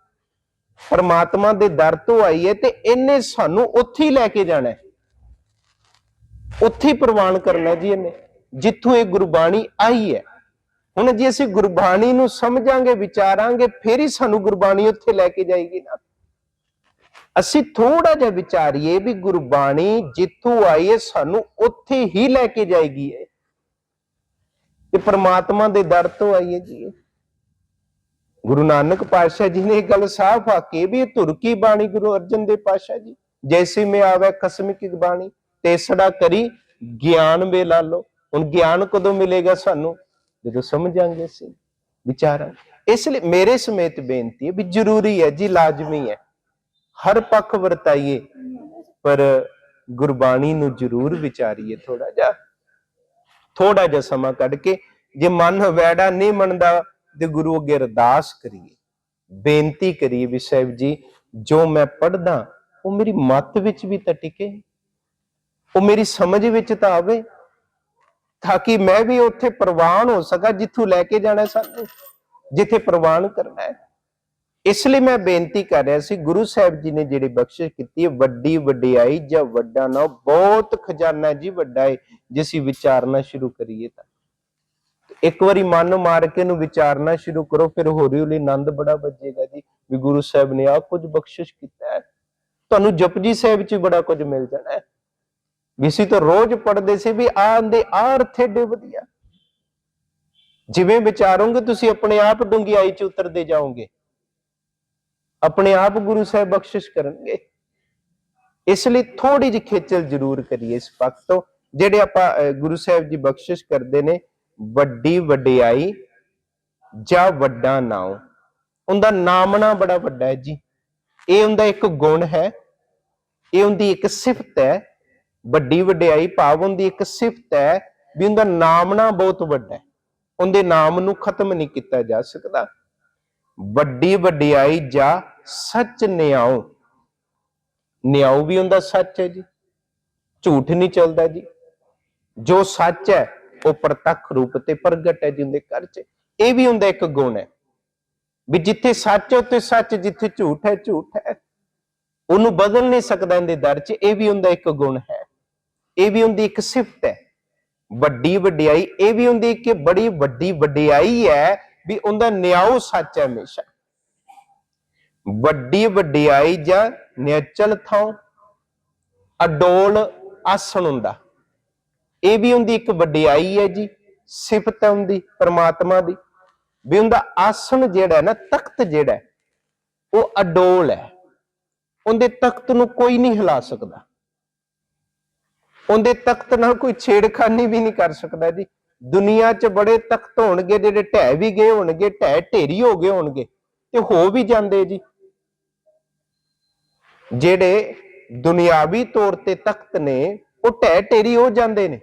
ਪਰਮਾਤਮਾ ਦੇ ਦਰ ਤੋਂ ਆਈ ਹੈ ਤੇ ਇਹਨੇ ਸਾਨੂੰ ਉੱਥੇ ਹੀ ਲੈ ਕੇ ਜਾਣਾ ਹੈ। ਉੱਥੇ ਹੀ ਪ੍ਰਵਾਨ ਕਰਨਾ ਜੀ ਇਹਨੇ। ਜਿੱਥੋਂ ਇਹ ਗੁਰਬਾਣੀ ਆਈ ਹੈ। ਹੁਣ ਜੇ ਅਸੀਂ ਗੁਰਬਾਣੀ ਨੂੰ ਸਮਝਾਂਗੇ, ਵਿਚਾਰਾਂਗੇ, ਫਿਰ ਹੀ ਸਾਨੂੰ ਗੁਰਬਾਣੀ ਉੱਥੇ ਲੈ ਕੇ ਜਾਏਗੀ ਨਾ। ਅਸੀਂ ਥੋੜਾ ਜਿਹਾ ਵਿਚਾਰੀਏ ਵੀ ਗੁਰਬਾਣੀ ਜਿੱਥੋਂ ਆਈ ਹੈ, ਸਾਨੂੰ ਉੱਥੇ ਹੀ ਲੈ ਕੇ ਜਾਏਗੀ ਇਹ। ਇਹ ਪ੍ਰਮਾਤਮਾ ਦੇ ਦਰ ਤੋਂ ਆਈ ਹੈ। ਜੀ ਗੁਰੂ ਨਾਨਕ ਪਾਤਸ਼ਾਹ ਜੀ ਨੇ ਇਹ ਗੱਲ ਸਾਫ਼ ਆਕੀ ਵੀ ਇਹ ਧੁਰ ਬਾਣੀ ਗੁਰੂ ਅਰਜਨ ਦੇ ਪਾਤਸ਼ਾਹ ਜੀ? ਜੈਸੀ ਮੈਂ ਆਵੇ ਕਸਮਿਕ ਕੀ ਬਾਣੀ, ਤੇਸੜਾ ਕਰੀ ਗਿਆਨ ਵੇ ਲਾ ਲੋ ਹੁਣ ਗਿਆਨ ਕਦੋਂ ਮਿਲੇਗਾ ਸਾਨੂੰ? ਜਦੋਂ ਸਮਝਾਂਗੇ ਅਸੀਂ ਵਿਚਾਰਾਂ ਇਸ ਲਈ ਮੇਰੇ ਸਮੇਤ ਬੇਨਤੀ ਹੈ ਵੀ ਜ਼ਰੂਰੀ ਹੈ ਜੀ, ਲਾਜ਼ਮੀ ਹੈ। ਹਰ ਪੱਖ ਵਰਤਾਈਏ, ਪਰ ਗੁਰਬਾਣੀ ਨੂੰ ਜ਼ਰੂਰ ਵਿਚਾਰੀਏ ਥੋੜਾ ਜਿਹਾ ਥੋੜਾ ਜਿਹਾ ਸਮਾਂ ਕੱਢ ਕੇ, ਜੇ ਮਨ ਵੈੜਾ ਨਹੀਂ ਮੰਨਦਾ ਤੇ ਗੁਰੂ ਅੱਗੇ ਅਰਦਾਸ ਕਰੀਏ। ਬੇਨਤੀ ਕਰੀਏ ਵੀ ਸਾਹਿਬ ਜੀ, ਜੋ ਮੈਂ ਪੜਦਾ ਉਹ ਮੇਰੀ ਮੱਤ ਵਿੱਚ ਵੀ ਤਾਂ ਟਿਕੇ, ਉਹ ਮੇਰੀ ਸਮਝ ਵਿੱਚ ਤਾਂ ਆਵੇ, ਤਾਂ ਕਿ ਮੈਂ ਵੀ ਉੱਥੇ ਪ੍ਰਵਾਨ ਹੋ ਸਕਾਂ, ਜਿੱਥੋਂ ਲੈ ਕੇ ਜਾਣਾ ਸਾਨੂੰ, ਜਿੱਥੇ ਪ੍ਰਵਾਨ ਕਰਨਾ ਹੈ। ਇਸ ਲਈ ਮੈਂ ਬੇਨਤੀ ਕਰ ਰਿਹਾ ਸੀ, ਗੁਰੂ ਸਾਹਿਬ ਜੀ ਨੇ ਜਿਹੜੀ ਬਖਸ਼ਿਸ਼ ਕੀਤੀ ਹੈ, ਵੱਡੀ ਵਡਿਆਈ ਜਾਂ ਵੱਡਾ ਨਾ ਬਹੁਤ ਖਜ਼ਾਨਾ ਜੀ ਵੱਡਾ ਹੈ ਜੇ ਅਸੀਂ ਵਿਚਾਰਨਾ ਸ਼ੁਰੂ ਕਰੀਏ ਤਾਂ। ਇੱਕ ਵਾਰੀ ਮਨ ਮਾਰ ਕੇ ਨੂੰ ਵਿਚਾਰਨਾ ਸ਼ੁਰੂ ਕਰੋ, ਫਿਰ ਹੌਲੀ ਹੌਲੀ ਆਨੰਦ ਬੜਾ ਵੱਜੇਗਾ ਜੀ, ਵੀ ਗੁਰੂ ਸਾਹਿਬ ਨੇ ਆ ਕੁਝ ਬਖਸ਼ਿਸ਼ ਕੀਤਾ ਹੈ। ਤੁਹਾਨੂੰ ਜਪਜੀ ਸਾਹਿਬ 'ਚ ਬੜਾ ਕੁਝ ਮਿਲ ਜਾਣਾ ਹੈ। ਵੀ ਅਸੀਂ ਤਾਂ ਰੋਜ਼ ਪੜ੍ਹਦੇ ਸੀ ਵੀ ਆਹ ਆ ਅਰਥ ਏਡੇ ਵਧੀਆ। ਜਿਵੇਂ ਵਿਚਾਰੋਗੇ, ਤੁਸੀਂ ਆਪਣੇ ਆਪ ਡੁੰਗਿਆਈ 'ਚ ਉਤਰਦੇ ਜਾਓਗੇ। ਆਪਣੇ ਆਪ ਗੁਰੂ ਸਾਹਿਬ ਬਖਸ਼ਿਸ਼ ਕਰਨਗੇ। ਇਸ ਲਈ ਥੋੜੀ ਜਿਹੀ ਖੇਚਲ ਜ਼ਰੂਰ ਕਰੀਏ ਇਸ ਪੱਖ ਤੋਂ। ਜਿਹੜੇ ਆਪਾਂ ਗੁਰੂ ਸਾਹਿਬ ਜੀ ਬਖਸ਼ਿਸ਼ ਕਰਦੇ ਨੇ, ਵੱਡੀ ਵਡਿਆਈ ਜਾਂ ਵੱਡਾ ਨਾਮ ਉਹਦਾ ਨਾਮਣਾ ਬੜਾ ਵੱਡਾ ਹੈ ਜੀ। ਇਹ ਉਹਦਾ ਇੱਕ ਗੁਣ ਹੈ। ਇਹ ਉਹਦੀ ਇੱਕ ਸਿਫਤ ਹੈ। ਵੱਡੀ ਵਡਿਆਈ ਭਾਵ ਉਹਦੀ ਇੱਕ ਸਿਫਤ ਹੈ ਵੀ ਉਹਦਾ ਨਾਮਣਾ ਬਹੁਤ ਵੱਡਾ ਹੈ। ਉਹਦੇ ਨਾਮ ਨੂੰ ਖਤਮ ਨਹੀਂ ਕੀਤਾ ਜਾ ਸਕਦਾ। ਵੱਡੀ ਵਡਿਆਈ ਜਾਂ ਸੱਚ ਨਿਆਉ। ਨਿਆਉ ਵੀ ਹੁੰਦਾ ਸੱਚ ਹੈ ਜੀ। ਝੂਠ ਨਹੀਂ ਚੱਲਦਾ ਜੀ। ਜੋ ਸੱਚ ਹੈ, ਉਹ ਪ੍ਰਤੱਖ ਰੂਪ ਤੇ ਪ੍ਰਗਟ ਹੈ ਜਿੰਦੇ ਘਰ ਚ। ਇਹ ਵੀ ਹੁੰਦਾ ਇੱਕ ਗੁਣ ਹੈ। ਵੀ ਜਿੱਥੇ ਸੱਚ ਹੈ, ਉੱਥੇ ਸੱਚ, ਜਿੱਥੇ ਝੂਠ ਹੈ ਝੂਠ ਹੈ। ਉਹਨੂੰ ਬਦਲ ਨਹੀਂ ਸਕਦਾ ਇਹਦੇ ਦਰ ਚ। ਇਹ ਵੀ ਹੁੰਦਾ ਇੱਕ ਗੁਣ ਹੈ। ਇਹ ਵੀ ਹੁੰਦੀ ਇੱਕ ਸਿਫਤ ਹੈ। ਵੱਡੀ ਵਡਿਆਈ। ਇਹ ਵੀ ਹੁੰਦੀ ਕਿ ਬੜੀ ਵੱਡੀ ਵਡਿਆਈ ਹੈ ਵੀ ਉਹਦਾ ਨਿਆਉ ਸੱਚ ਹੈ ਹਮੇਸ਼ਾ। ਵੱਡੀ ਵਡਿਆਈ ਜਾਂ ਨਿਅਚਲ ਥਾਂ? ਅਡੋਲ ਆਸਣ ਹੁੰਦਾ। ਇਹ ਵੀ ਹੁੰਦੀ ਇੱਕ ਵਡਿਆਈ ਹੈ ਜੀ, ਸਿਫਤ ਹੈ ਹੁੰਦੀ ਪਰਮਾਤਮਾ ਦੀ। ਵੀ ਉਹਦਾ ਆਸਣ ਜਿਹੜਾ ਨਾ, ਤਖਤ ਜਿਹੜਾ ਉਹ ਅਡੋਲ ਹੈ। ਉਹਦੇ ਤਖਤ ਨੂੰ ਕੋਈ ਨਹੀਂ ਹਿਲਾ ਸਕਦਾ। ਉਹਦੇ ਤਖਤ ਨਾਲ ਕੋਈ ਛੇੜਖਾਨੀ ਵੀ ਨਹੀਂ ਕਰ ਸਕਦਾ ਜੀ। ਦੁਨੀਆ 'ਚ ਬੜੇ ਤਖਤ ਹੋਣਗੇ, ਜਿਹੜੇ ਢਹਿ ਵੀ ਗਏ ਹੋਣਗੇ, ਢਹਿ ਢੇਰੀ ਹੋ ਗਏ ਹੋਣਗੇ, ਤੇ ਹੋ ਵੀ ਜਾਂਦੇ ਜੀ। ਜਿਹੜੇ ਦੁਨਿਆਵੀ ਤੌਰ ਤੇ ਤਖਤ ਨੇ, ਉਹ ਢਹਿ ਢੇਰੀ ਹੋ ਜਾਂਦੇ ਨੇ।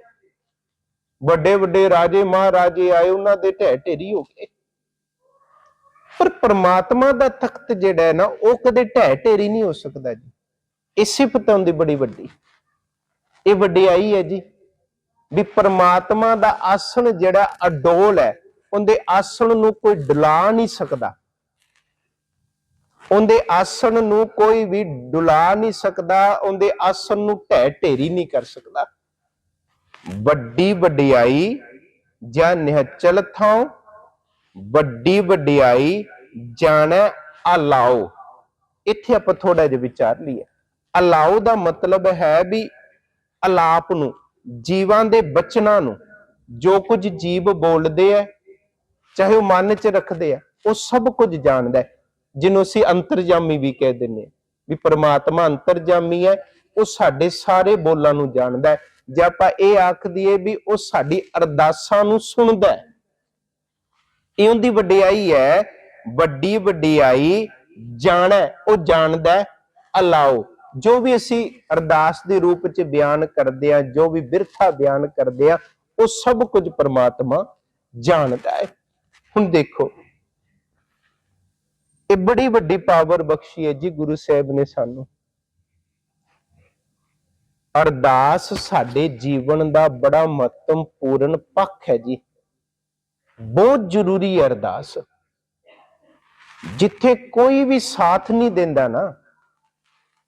ਵੱਡੇ ਵੱਡੇ ਰਾਜੇ, ਮਹਾਰਾਜੇ ਆਏ, ਉਹਨਾਂ ਦੇ ਢਹਿ ਢੇਰੀ ਹੋ ਗਏ। ਪਰ ਪ੍ਰਮਾਤਮਾ ਦਾ ਤਖਤ ਜਿਹੜਾ ਹੈ ਨਾ, ਉਹ ਕਦੇ ਢਹਿ ਢੇਰੀ ਨਹੀਂ ਹੋ ਸਕਦਾ ਜੀ। ਇਹ ਸਿਫਤ ਹੁੰਦੀ ਬੜੀ ਵੱਡੀ। ਇਹ ਵਡਿਆਈ ਹੈ ਜੀ ਵੀ ਪਰਮਾਤਮਾ ਦਾ ਆਸਣ ਜਿਹੜਾ ਅਡੋਲ ਹੈ, ਉਹਦੇ ਆਸਣ ਨੂੰ ਕੋਈ ਡਲਾ ਨਹੀਂ ਸਕਦਾ। ਉਹਦੇ ਆਸਣ ਨੂੰ ਕੋਈ ਵੀ ਡੁਲਾ ਨਹੀਂ ਸਕਦਾ, ਉਹਦੇ ਆਸਣ ਨੂੰ ਢਹਿ ਢੇਰੀ ਨਹੀਂ ਕਰ ਸਕਦਾ। ਵੱਡੀ ਵਡਿਆਈ ਜਾਂ ਨਿਹਚਲ ਥਾਂ, ਵੱਡੀ ਵਡਿਆਈ ਜਾਣੈ ਅਲਾਓ। ਇੱਥੇ ਆਪਾਂ ਥੋੜਾ ਜਿਹਾ ਵਿਚਾਰ ਲਈਏ। ਅਲਾਓ ਦਾ ਮਤਲਬ ਹੈ ਵੀ ਅਲਾਪ ਨੂੰ, ਜੀਵਾਂ ਦੇ ਬਚਨਾਂ ਨੂੰ, ਜੋ ਕੁਝ ਜੀਵ ਬੋਲਦੇ ਆ ਚਾਹੇ ਉਹ ਮਨ 'ਚ ਰੱਖਦੇ ਆ ਉਹ ਸਭ ਕੁਝ ਜਾਣਦਾ ਹੈ ਜਿਹਨੂੰ ਅਸੀਂ ਅੰਤਰਜਾਮੀ ਵੀ ਕਹਿ ਦਿੰਦੇ ਆ ਵੀ ਪ੍ਰਮਾਤਮਾ ਅੰਤਰਜਾਮੀ ਹੈ, ਉਹ ਸਾਡੇ ਸਾਰੇ ਬੋਲਾਂ ਨੂੰ ਜਾਣਦਾ ਹੈ। ਜੇ ਆਪਾਂ ਇਹ ਆਖ ਦਈਏ ਵੀ ਉਹ ਸਾਡੀ ਅਰਦਾਸਾਂ ਨੂੰ ਸੁਣਦਾ ਹੈ। ਇਹ ਉਹਦੀ ਵਡਿਆਈ ਹੈ, ਵੱਡੀ ਵਡਿਆਈ ਜਾਣੈ, ਉਹ ਜਾਣਦਾ ਅਲਾਓ। ਜੋ ਵੀ ਅਸੀਂ ਅਰਦਾਸ ਦੇ ਰੂਪ ਚ ਬਿਆਨ ਕਰਦੇ ਆ ਜੋ ਵੀ ਬਿਰਥਾ ਬਿਆਨ ਕਰਦੇ ਆ ਉਹ ਸਭ ਕੁਝ ਪਰਮਾਤਮਾ ਜਾਣਦਾ ਹੈ। ਹੁਣ ਦੇਖੋ ਇਹ ਬੜੀ ਵੱਡੀ ਪਾਵਰ ਬਖਸ਼ੀ ਹੈ ਜੀ ਗੁਰੂ ਸਾਹਿਬ ਨੇ ਸਾਨੂੰ। ਅਰਦਾਸ ਸਾਡੇ ਜੀਵਨ ਦਾ ਬੜਾ ਮਹੱਤਵਪੂਰਨ ਪੱਖ ਹੈ ਜੀ। ਬਹੁਤ ਜ਼ਰੂਰੀ ਹੈ ਅਰਦਾਸ। ਜਿੱਥੇ ਕੋਈ ਵੀ ਸਾਥ ਨਹੀਂ ਦਿੰਦਾ ਨਾ,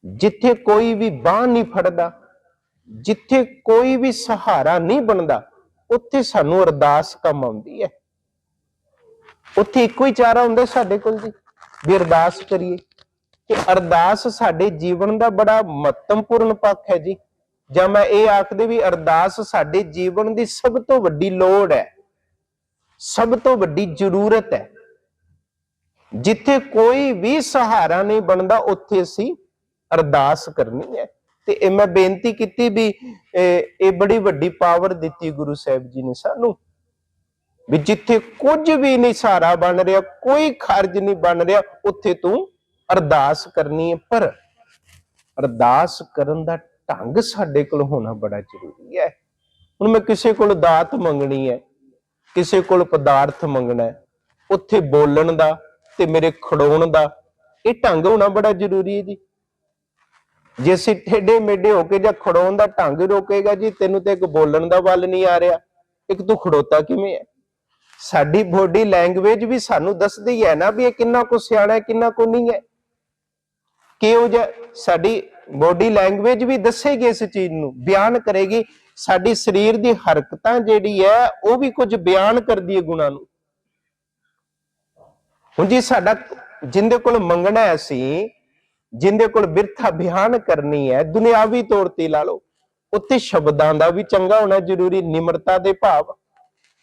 ਜਿੱਥੇ ਕੋਈ ਵੀ ਬਾਹ ਨਹੀਂ ਫੜਦਾ, ਜਿੱਥੇ ਕੋਈ ਵੀ ਸਹਾਰਾ ਨਹੀਂ ਬਣਦਾ, ਉੱਥੇ ਸਾਨੂੰ ਅਰਦਾਸ ਕੰਮ ਆਉਂਦੀ ਹੈ। ਉੱਥੇ ਇੱਕੋ ਹੀ ਚਾਰਾ ਹੁੰਦਾ ਸਾਡੇ ਕੋਲ ਜੀ। ਵੀ ਅਰਦਾਸ ਕਰੀਏ। ਕਿ ਅਰਦਾਸ ਸਾਡੇ ਜੀਵਨ ਦਾ ਬੜਾ ਮਹੱਤਵਪੂਰਨ ਪੱਖ ਹੈ ਜੀ। ਜਾਂ ਮੈਂ ਇਹ ਆਖਦੇ ਵੀ ਅਰਦਾਸ ਸਾਡੇ ਜੀਵਨ ਦੀ ਸਭ ਤੋਂ ਵੱਡੀ ਲੋੜ ਹੈ। ਸਭ ਤੋਂ ਵੱਡੀ ਜ਼ਰੂਰਤ ਹੈ। ਜਿੱਥੇ ਕੋਈ ਵੀ ਸਹਾਰਾ ਨਹੀਂ ਬਣਦਾ, ਉੱਥੇ ਅਸੀਂ ਅਰਦਾਸ ਕਰਨੀ ਹੈ। ਤੇ ਇਹ ਮੈਂ ਬੇਨਤੀ ਕੀਤੀ ਵੀ, ਇਹ ਇਹ ਬੜੀ ਵੱਡੀ ਪਾਵਰ ਦਿੱਤੀ ਗੁਰੂ ਸਾਹਿਬ ਜੀ ਨੇ ਸਾਨੂੰ। ਵੀ ਜਿੱਥੇ ਕੁਝ ਵੀ ਨਹੀਂ ਸਹਾਰਾ ਬਣ ਰਿਹਾ, ਕੋਈ ਖਰਜ ਨਹੀਂ ਬਣ ਰਿਹਾ, ਉੱਥੇ ਤੂੰ ਅਰਦਾਸ ਕਰਨੀ ਹੈ। ਪਰ ਅਰਦਾਸ ਕਰਨ ਦਾ ਢੰਗ ਸਾਡੇ ਕੋਲ ਹੋਣਾ ਬੜਾ ਜ਼ਰੂਰੀ ਹੈ। ਹੁਣ ਮੈਂ ਕਿਸੇ ਕੋਲ ਦਾਤ ਮੰਗਣੀ ਹੈ, ਕਿਸੇ ਕੋਲ ਪਦਾਰਥ ਮੰਗਣਾ ਹੈ, ਉੱਥੇ ਬੋਲਣ ਦਾ ਤੇ ਮੇਰੇ ਖੜੋਣ ਦਾ, ਇਹ ਢੰਗ ਹੋਣਾ ਬੜਾ ਜ਼ਰੂਰੀ ਹੈ ਜੀ। ਜੇ ਅਸੀਂ ਠੇਡੇ ਮੇਡੇ ਹੋ ਕੇ ਜਾਂ ਖੜੋਣ ਦਾ ਢੰਗ ਰੋਕੇਗਾ ਜੀ, ਤੈਨੂੰ ਤੇ ਇੱਕ ਬੋਲਣ ਦਾ ਵੱਲ ਨਹੀਂ ਆ ਰਿਹਾ। ਇੱਕ ਤੂੰ ਖੜੋਤਾ ਕਿਵੇਂ ਹੈ? ਸਾਡੀ ਬੋਡੀ ਲੈਂਗੁਏਜ ਵੀ ਸਾਨੂੰ ਦੱਸਦੀ ਹੈ ਨਾ ਵੀ ਇਹ ਕਿੰਨਾ ਕੁ ਸਿਆਣਾ ਹੈ, ਕਿੰਨਾ ਕੁ ਨਹੀਂ ਹੈ। ਕਿਉਂ ਜੇ ਸਾਡੀ ਬੋਡੀ ਲੈਂਗੁਏਜ ਵੀ ਦੱਸੇਗੀ ਇਸ ਚੀਜ਼ ਨੂੰ, ਬਿਆਨ ਕਰੇਗੀ। ਸਾਡੀ ਸਰੀਰ ਦੀ ਹਰਕਤਾਂ ਜਿਹੜੀ ਹੈ, ਉਹ ਵੀ ਕੁਝ ਬਿਆਨ ਕਰਦੀ ਹੈ ਗੁਣਾਂ ਨੂੰ। ਹੁਣ ਜੀ ਸਾਡਾ ਜਿੰਦੇ ਕੋਲ ਮੰਗਣਾ ਹੈ ਅਸੀਂ, ਜਿੰਦੇ ਕੋਲ ਬਿਰਥਾ ਬਿਆਨ ਕਰਨੀ ਹੈ, ਦੁਨਿਆਵੀ ਤੌਰ ਤੇ ਲਾ ਲਓ, ਉੱਤੇ ਸ਼ਬਦਾਂ ਦਾ ਵੀ ਚੰਗਾ ਹੋਣਾ ਜ਼ਰੂਰੀ, ਨਿਮਰਤਾ ਦੇ ਭਾਵ।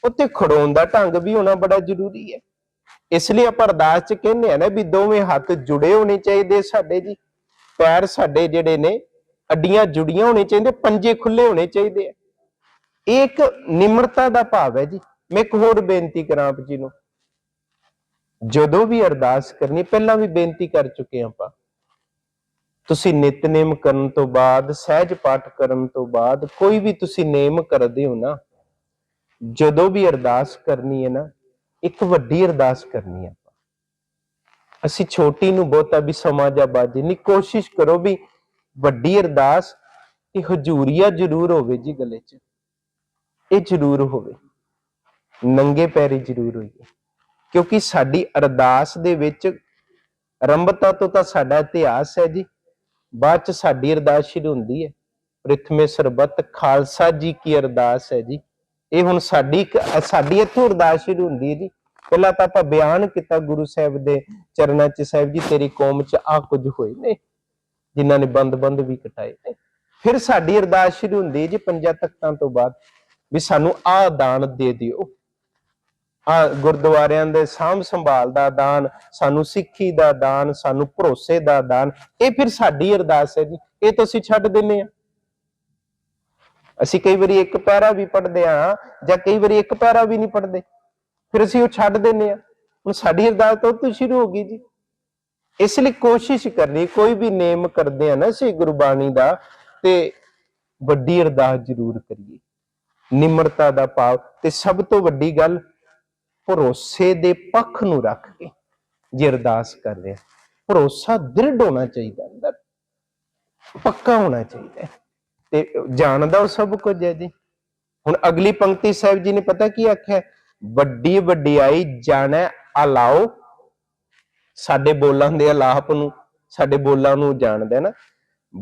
ਉੱਤੇ ਖੜੋਣ ਦਾ ਢੰਗ ਵੀ ਹੋਣਾ ਬੜਾ ਜ਼ਰੂਰੀ ਹੈ। ਇਸ ਲਈ ਆਪਾਂ ਅਰਦਾਸ ਚ ਕਹਿੰਦੇ ਆ ਨਾ ਵੀ ਦੋਵੇਂ ਹੱਥ ਜੁੜੇ ਹੋਣੇ ਚਾਹੀਦੇ ਸਾਡੇ ਜੀ। ਪੈਰ ਸਾਡੇ ਜਿਹੜੇ ਨੇ, ਅੱਡੀਆਂ ਜੁੜੀਆਂ ਹੋਣੇ ਚਾਹੀਦੇ ਪੰਜੇ ਖੁੱਲੇ ਹੋਣੇ ਚਾਹੀਦੇ ਆ। ਇਹ ਇੱਕ ਨਿਮਰਤਾ ਦਾ ਭਾਵ ਹੈ ਜੀ। ਮੈਂ ਇੱਕ ਹੋਰ ਬੇਨਤੀ ਕਰਾਂ ਆਪ ਜੀ ਨੂੰ। ਜਦੋਂ ਵੀ ਅਰਦਾਸ ਕਰਨੀ, ਪਹਿਲਾਂ ਵੀ ਬੇਨਤੀ ਕਰ ਚੁੱਕੇ ਹਾਂ ਆਪਾਂ। ਤੁਸੀਂ ਨਿਤਨੇਮ ਕਰਨ ਤੋਂ ਬਾਅਦ, ਸਹਿਜ ਪਾਠ ਕਰਨ ਤੋਂ ਬਾਅਦ, ਕੋਈ ਵੀ ਤੁਸੀਂ ਨੇਮ ਕਰਦੇ ਹੋ ਨਾ ਜਦੋਂ ਵੀ ਅਰਦਾਸ ਕਰਨੀ ਹੈ ਨਾ, ਇੱਕ ਵੱਡੀ ਅਰਦਾਸ ਕਰਨੀ ਹੈ ਆਪਾਂ। ਅਸੀਂ ਛੋਟੀ ਨੂੰ ਬਹੁਤਾ ਵੀ ਸਮਾਂ ਜਾਂ ਬਾਜੀ ਨਹੀਂ, ਕੋਸ਼ਿਸ਼ ਕਰੋ ਵੀ ਵੱਡੀ ਅਰਦਾਸ ਤੇ ਹਜੂਰੀਆ ਜ਼ਰੂਰ ਹੋਵੇ ਜੀ ਗਲੇ 'ਚ। ਇਹ ਜ਼ਰੂਰ ਹੋਵੇ। ਨੰਗੇ ਪੈਰੀ ਜ਼ਰੂਰ ਹੋਈਏ। ਕਿਉਂਕਿ ਸਾਡੀ ਅਰਦਾਸ ਦੇ ਵਿੱਚ ਰੰਭਤਾ ਤੋਂ ਤਾਂ ਸਾਡਾ ਇਤਿਹਾਸ ਹੈ ਜੀ। ਬਾਅਦ ਚ ਸਾਡੀ ਅਰਦਾਸ ਸ਼ੁਰੂ ਹੁੰਦੀ ਹੈ। ਪ੍ਰਿਥਮੇ ਸਰਬਤ ਖਾਲਸਾ ਜੀ ਕੀ ਅਰਦਾਸ ਹੈ ਜੀ। ਇਹ ਹੁਣ ਸਾਡੀ ਸਾਡੀ ਇੱਥੋਂ ਅਰਦਾਸ ਸ਼ੁਰੂ ਹੁੰਦੀ ਹੈ ਜੀ। ਪਹਿਲਾਂ ਤਾਂ ਆਪਾਂ ਬਿਆਨ ਕੀਤਾ ਗੁਰੂ ਸਾਹਿਬ ਦੇ ਚਰਨਾਂ 'ਚ, ਸਾਹਿਬ ਜੀ ਤੇਰੀ ਕੌਮ 'ਚ ਆ ਕੁਝ ਹੋਏ ਨੇ, ਜਿਨ੍ਹਾਂ ਨੇ ਬੰਦ-ਬੰਦ ਵੀ ਕਟਾਏ ਨੇ। ਫਿਰ ਸਾਡੀ ਅਰਦਾਸ ਸ਼ੁਰੂ ਹੁੰਦੀ ਹੈ ਜੀ ਪੰਜਾਂ ਤਖਤਾਂ ਤੋਂ ਬਾਅਦ, ਵੀ ਸਾਨੂੰ ਆਹ ਦਾਨ ਦੇ ਦਿਓ। ਆ ਗੁਰਦੁਆਰਿਆਂ ਦੇ ਸਾਂਭ ਸੰਭਾਲ ਦਾ ਦਾਨ, ਸਾਨੂੰ ਸਿੱਖੀ ਦਾ ਦਾਨ, ਸਾਨੂੰ ਭਰੋਸੇ ਦਾ ਦਾਨ, ਇਹ ਫਿਰ ਸਾਡੀ ਅਰਦਾਸ ਹੈ ਜੀ। ਇਹ ਤਾਂ ਅਸੀਂ ਛੱਡ ਦਿੰਨੇ ਆ ਅਸੀਂ ਕਈ ਵਾਰੀ ਇੱਕ ਪੈਰਾ ਵੀ ਪੜ੍ਹਦੇ ਆ ਜਾਂ ਕਈ ਵਾਰੀ ਇੱਕ ਪੈਰਾ ਵੀ ਨਹੀਂ ਪੜ੍ਹਦੇ। ਫਿਰ ਅਸੀਂ ਉਹ ਛੱਡ ਦਿੰਨੇ ਆ ਹੁਣ ਸਾਡੀ ਅਰਦਾਸ ਤਾਂ ਉੱਥੋਂ ਸ਼ੁਰੂ ਹੋ ਗਈ ਜੀ। ਇਸ ਲਈ ਕੋਸ਼ਿਸ਼ ਕਰਨੀ, ਕੋਈ ਵੀ ਨੇਮ ਕਰਦੇ ਆ ਨਾ ਅਸੀਂ ਗੁਰਬਾਣੀ ਦਾ, ਤੇ ਵੱਡੀ ਅਰਦਾਸ ਜ਼ਰੂਰ ਕਰੀਏ। ਨਿਮਰਤਾ ਦਾ ਭਾਵ, ਤੇ ਸਭ ਤੋਂ ਵੱਡੀ ਗੱਲ, ਭਰੋਸੇ ਦੇ ਪੱਖ ਨੂੰ ਰੱਖ ਕੇ ਜੇ ਅਰਦਾਸ ਕਰ ਰਿਹਾ ਭਰੋਸਾ ਦ੍ਰਿੜ ਹੋਣਾ ਚਾਹੀਦਾ ਅੰਦਰ। ਪੱਕਾ ਹੋਣਾ ਚਾਹੀਦਾ ਤੇ ਜਾਣਦਾ ਉਹ ਸਭ ਕੁਝ ਹੈ ਜੀ। ਹੁਣ ਅਗਲੀ ਪੰਕਤੀ ਸਾਹਿਬ ਜੀ ਨੇ ਪਤਾ ਕੀ ਆਖਿਆ? ਹੈ? ਵੱਡੀ ਵਡਿਆਈ ਜਾਣੈ ਅਲਾਓ। ਸਾਡੇ ਬੋਲਾਂ ਦੇ ਅਲਾਪ ਨੂੰ, ਸਾਡੇ ਬੋਲਾਂ ਨੂੰ ਜਾਣਦਾ ਨਾ।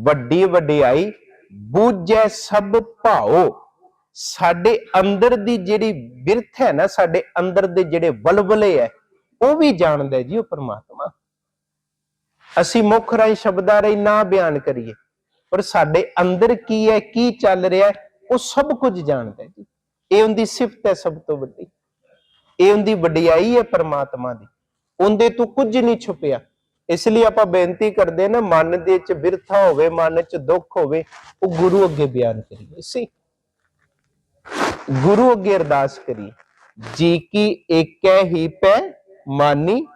ਵੱਡੀ ਵਡਿਆਈ ਬੂਝੈ ਸਭ ਭਾਓ। ਸਾਡੇ ਅੰਦਰ ਦੀ ਜਿਹੜੀ ਬਿਰਥ ਹੈ ਨਾ, ਸਾਡੇ ਅੰਦਰ ਦੇ ਜਿਹੜੇ ਬਲਬਲੇ ਹੈ, ਉਹ ਵੀ ਜਾਣਦਾ ਜੀ ਉਹ ਪ੍ਰਮਾਤਮਾ। ਅਸੀਂ ਮੁੱਖ ਰਾਹੀਂ ਸ਼ਬਦਾਂ ਰਾਹੀਂ ਨਾ ਬਿਆਨ ਕਰੀਏ। ਪਰ ਸਾਡੇ ਅੰਦਰ ਕੀ ਹੈ, ਕੀ ਚੱਲ ਰਿਹਾ ਉਹ ਸਭ ਕੁਝ ਜਾਣਦਾ ਹੈ ਜੀ। ਇਹ ਉਹਦੀ ਸਿਫਤ ਹੈ ਸਭ ਤੋਂ ਵੱਡੀ। ਇਹ ਉਹਦੀ ਵਡਿਆਈ ਹੈ ਪ੍ਰਮਾਤਮਾ ਦੀ। ਉਹਦੇ ਤੋਂ ਕੁਝ ਨਹੀਂ ਛੁਪਿਆ। ਇਸ ਲਈ ਆਪਾਂ ਬੇਨਤੀ ਕਰਦੇ ਨਾ, ਮਨ ਦੇ ਵਿੱਚ ਬਿਰਥਾ ਹੋਵੇ, ਮਨ 'ਚ ਦੁੱਖ ਹੋਵੇ, ਉਹ ਗੁਰੂ ਅੱਗੇ ਬਿਆਨ ਕਰੀਏ। ਸੀ ਗੁਰੂ ਅੱਗੇ ਅਰਦਾਸ ਕਰੀਏ। ਜੀ ਕੀ ਏਕੈ ਹੀ ਪੈ ਮਾਨੀ,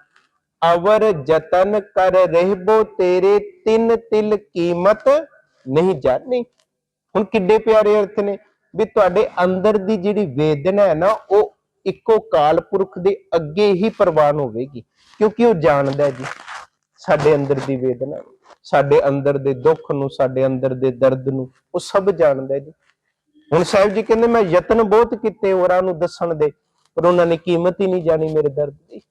ਅਵਰ ਜਤਨ ਕਰ ਰਹਿਬੋ ਤੇਰੇ ਤਿੰਨ ਤਿਲ ਕੀਮਤ ਨਹੀਂ ਜਾਣੀ ਹੁਣ ਕਿੱਡੇ ਪਿਆਰੇ ਅਰਥ ਨੇ ਵੀ ਤੁਹਾਡੇ ਅੰਦਰ ਦੀ ਜਿਹੜੀ ਵੇਦਨਾ ਹੈ ਨਾ ਉਹ ਇੱਕੋ ਕਾਲ ਪੁਰਖ ਦੇ ਅੱਗੇ ਹੀ ਪ੍ਰਵਾਨ ਹੋਵੇਗੀ ਕਿਉਂਕਿ ਉਹ ਜਾਣਦਾ ਜੀ ਸਾਡੇ ਅੰਦਰ ਦੀ ਵੇਦਨਾ ਨੂੰ, ਸਾਡੇ ਅੰਦਰ ਦੇ ਦੁੱਖ ਨੂੰ ਸਾਡੇ ਅੰਦਰ ਦੇ ਦਰਦ ਨੂੰ ਉਹ ਸਭ ਜਾਣਦਾ ਜੀ। ਹੁਣ ਸਾਹਿਬ ਜੀ ਕਹਿੰਦੇ ਮੈਂ ਯਤਨ ਬਹੁਤ ਕੀਤੇ ਹੋਰਾਂ ਨੂੰ ਦੱਸਣ ਦੇ ਪਰ ਉਹਨਾਂ ਨੇ ਕੀਮਤ ਹੀ ਨਹੀਂ ਜਾਣੀ ਮੇਰੇ ਦਰਦ ਦੀ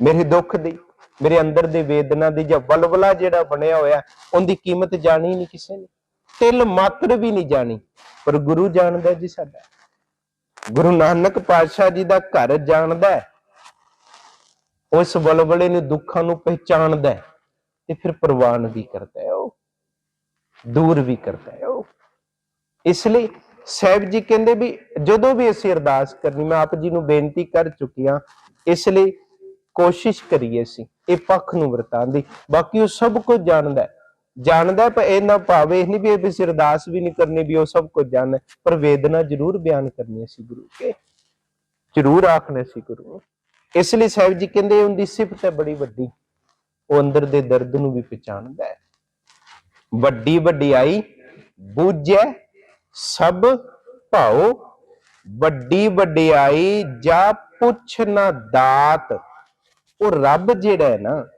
ਮੇਰੇ ਦੁੱਖ ਦੀ। ਮੇਰੇ ਅੰਦਰ ਦੇ ਵੇਦਨਾ ਦੀ ਜਾਂ ਬਲਬਲਾ ਜਿਹੜਾ ਬਣਿਆ ਹੋਇਆ, ਉਹਦੀ ਕੀਮਤ ਜਾਣੀ ਨਹੀਂ ਕਿਸੇ ਨੇ। ਤਿਲ ਮਾਤਰ ਵੀ ਨਹੀਂ ਜਾਣੀ। ਪਰ ਗੁਰੂ ਜਾਣਦਾ ਜੀ ਸਾਡਾ। ਗੁਰੂ ਨਾਨਕ ਪਾਤਸ਼ਾਹ ਜੀ ਦਾ ਘਰ ਜਾਣਦਾ ਉਸ ਬਲਬਲੇ ਨੂੰ ਦੁੱਖਾਂ ਨੂੰ ਪਹਿਚਾਣਦਾ ਤੇ ਫਿਰ ਪ੍ਰਵਾਨ ਵੀ ਕਰਦਾ ਹੈ ਉਹ। ਦੂਰ ਵੀ ਕਰਦਾ ਹੈ ਉਹ। ਇਸ ਲਈ ਸਾਹਿਬ ਜੀ ਕਹਿੰਦੇ ਵੀ ਜਦੋਂ ਵੀ ਅਸੀਂ ਅਰਦਾਸ ਕਰਨੀ, ਮੈਂ ਆਪ ਜੀ ਨੂੰ ਬੇਨਤੀ ਕਰ ਚੁੱਕੀ ਹਾਂ, ਇਸ ਲਈ ਕੋਸ਼ਿਸ਼ ਕਰੀਏ ਅਸੀਂ ਇਹ ਪੱਖ ਨੂੰ ਵਰਤਾਉਣ ਦੀ ਬਾਕੀ ਉਹ ਸਭ ਕੁਝ ਜਾਣਦਾ ਜਾਣਦਾ ਪਰ ਇਹ ਨਾ ਭਾਵੇਂ, ਇਹ ਨਹੀਂ ਵੀ ਇਹ ਅਸੀਂ ਅਰਦਾਸ ਵੀ ਨਹੀਂ ਕਰਨੀ ਵੀ ਉਹ ਸਭ ਕੁਝ ਜਾਣਦਾ ਪਰ ਵੇਦਨਾ ਜ਼ਰੂਰ ਬਿਆਨ ਕਰਨੀ ਸੀ ਗੁਰੂ ਕੇ। ਜ਼ਰੂਰ ਆਖਣੇ ਸੀ ਗੁਰੂ। ਇਸ ਲਈ ਸਾਹਿਬ ਜੀ ਕਹਿੰਦੇ, ਉਹਦੀ ਸਿਫਤ ਹੈ ਬੜੀ ਵੱਡੀ। ਉਹ ਅੰਦਰ ਦੇ ਦਰਦ ਨੂੰ ਵੀ ਪਛਾਣਦਾ ਹੈ। ਵੱਡੀ ਵਡਿਆਈ ਬੂਝੈ, ਸਭ ਭਾਉ। ਵੱਡੀ ਵਡਿਆਈ ਜਾ ਪੁੱਛ ਨਾ ਦਾਤ। ਉਹ ਰੱਬ ਜਿਹੜਾ ਹੈ ਨਾ,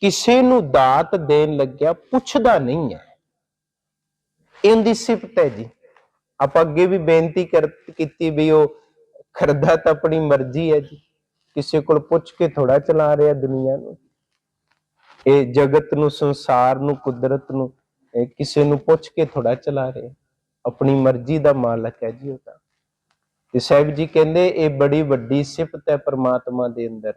ਕਿਸੇ ਨੂੰ ਦਾਤ ਦੇਣ ਲੱਗਿਆ ਪੁੱਛਦਾ ਨਹੀਂ ਹੈ। ਇਹਦੀ ਸਿਫਤ ਹੈ ਜੀ। ਆਪਾਂ ਅੱਗੇ ਵੀ ਬੇਨਤੀ ਕਰ, ਕੀਤੀ ਵੀ ਉਹ ਖਰਦਾ ਤਾਂ ਆਪਣੀ ਮਰਜ਼ੀ ਹੈ ਜੀ। ਕਿਸੇ ਕੋਲ ਪੁੱਛ ਕੇ ਥੋੜਾ ਚਲਾ ਰਿਹਾ ਦੁਨੀਆ ਨੂੰ। ਇਹ ਜਗਤ ਨੂੰ, ਸੰਸਾਰ ਨੂੰ, ਕੁਦਰਤ ਨੂੰ, ਇਹ ਕਿਸੇ ਨੂੰ ਪੁੱਛ ਕੇ ਥੋੜਾ ਚਲਾ ਰਿਹਾ। ਆਪਣੀ ਮਰਜ਼ੀ ਦਾ ਮਾਲਕ ਹੈ ਜੀ ਉਹ ਤਾਂ। ਤੇ ਸਾਹਿਬ ਜੀ ਕਹਿੰਦੇ ਇਹ ਬੜੀ ਵੱਡੀ ਸਿਫਤ ਹੈ ਪਰਮਾਤਮਾ ਦੇ ਅੰਦਰ।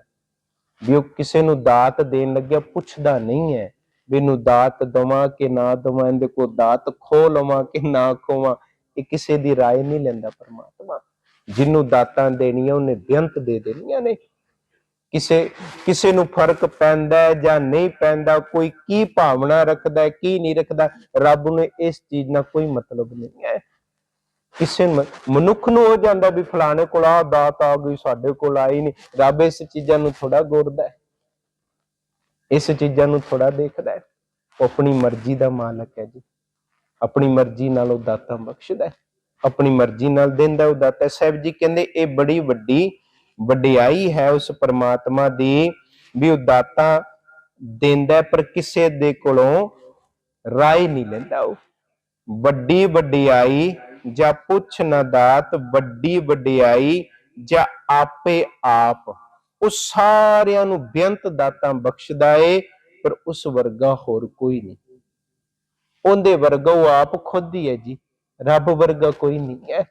ਵੀ ਉਹ ਕਿਸੇ ਨੂੰ ਦਾਤ ਦੇਣ ਲੱਗਿਆ ਪੁੱਛਦਾ ਨਹੀਂ ਹੈ ਵੀ ਇਹਨੂੰ ਦਾਤ ਦਵਾਂ ਕਿ ਨਾ ਦਵਾਂ ਇਹਦੇ ਕੋ ਦਾਤ ਖੋ ਲਵਾਂ ਕਿ ਨਾ ਖੋਵਾਂ ਇਹ ਕਿਸੇ ਦੀ رائے ਨਹੀਂ ਲੈਂਦਾ ਪ੍ਰਮਾਤਮਾ ਜਿਹਨੂੰ ਦਾਤਾਂ ਦੇਣੀਆਂ ਉਹਨੇ ਬੇਅੰਤ ਦੇ ਦੇਣੀਆਂ ਨੇ ਕਿਸੇ ਕਿਸੇ ਨੂੰ ਫਰਕ ਪੈਂਦਾ ਹੈ ਜਾਂ ਨਹੀਂ ਪੈਂਦਾ ਕੋਈ ਕੀ ਭਾਵਨਾ ਰੱਖਦਾ ਹੈ ਕੀ ਨਹੀਂ ਰੱਖਦਾ ਰੱਬ ਨੂੰ ਇਸ ਚੀਜ਼ ਨਾਲ ਕੋਈ ਮਤਲਬ ਨਹੀਂ ਹੈ ਕਿਸੇ ਨੂੰ- ਮਨੁੱਖ ਨੂੰ ਹੋ ਜਾਂਦਾ ਵੀ ਫਲਾਣੇ ਕੋਲ ਆ ਦਾਤ ਆ ਗਈ ਸਾਡੇ ਕੋਲ ਆਈ ਨਹੀਂ। ਰੱਬ ਇਸ ਚੀਜ਼ਾਂ ਨੂੰ ਥੋੜਾ ਗੌਰਦਾ ਹੈ। ਇਸ ਚੀਜ਼ਾਂ ਨੂੰ ਥੋੜਾ ਦੇਖਦਾ ਹੈ। ਉਹ ਆਪਣੀ ਮਰਜ਼ੀ ਦਾ ਮਾਲਕ ਹੈ ਜੀ। ਆਪਣੀ ਮਰਜ਼ੀ ਨਾਲ ਉਹ ਦਾਤਾ ਬਖਸ਼ਦਾ ਹੈ। ਆਪਣੀ ਮਰਜ਼ੀ ਨਾਲ ਦਿੰਦਾ ਉਹ ਦਾਤਾ ਹੈ। ਸਾਹਿਬ ਜੀ ਕਹਿੰਦੇ ਇਹ ਬੜੀ ਵੱਡੀ ਵਡਿਆਈ ਹੈ ਉਸ ਪਰਮਾਤਮਾ ਦੀ ਵੀ ਉਹ ਦਾਤਾ ਦਿੰਦਾ ਹੈ, ਪਰ ਕਿਸੇ ਦੇ ਕੋਲੋਂ ਰਾਏ ਨਹੀਂ ਲੈਂਦਾ ਉਹ। ਵੱਡੀ ਵਡਿਆਈ ਜਾਂ ਪੁੱਛ ਨਾ ਦਾਤ ਵੱਡੀ ਵਡਿਆਈ ਜਾਂ ਆਪੇ ਆਪ। ਉਹ ਸਾਰਿਆਂ ਨੂੰ ਬੇਅੰਤ ਦਾਤਾਂ ਬਖਸ਼ਦਾ ਏ, ਪਰ ਉਸ ਵਰਗਾ ਹੋਰ ਕੋਈ ਨਹੀਂ। ਉਹਦੇ ਵਰਗਾ ਉਹ ਆਪ ਖੁਦ ਹੀ ਹੈ ਜੀ। ਰੱਬ ਵਰਗਾ ਕੋਈ ਨਹੀਂ ਹੈ।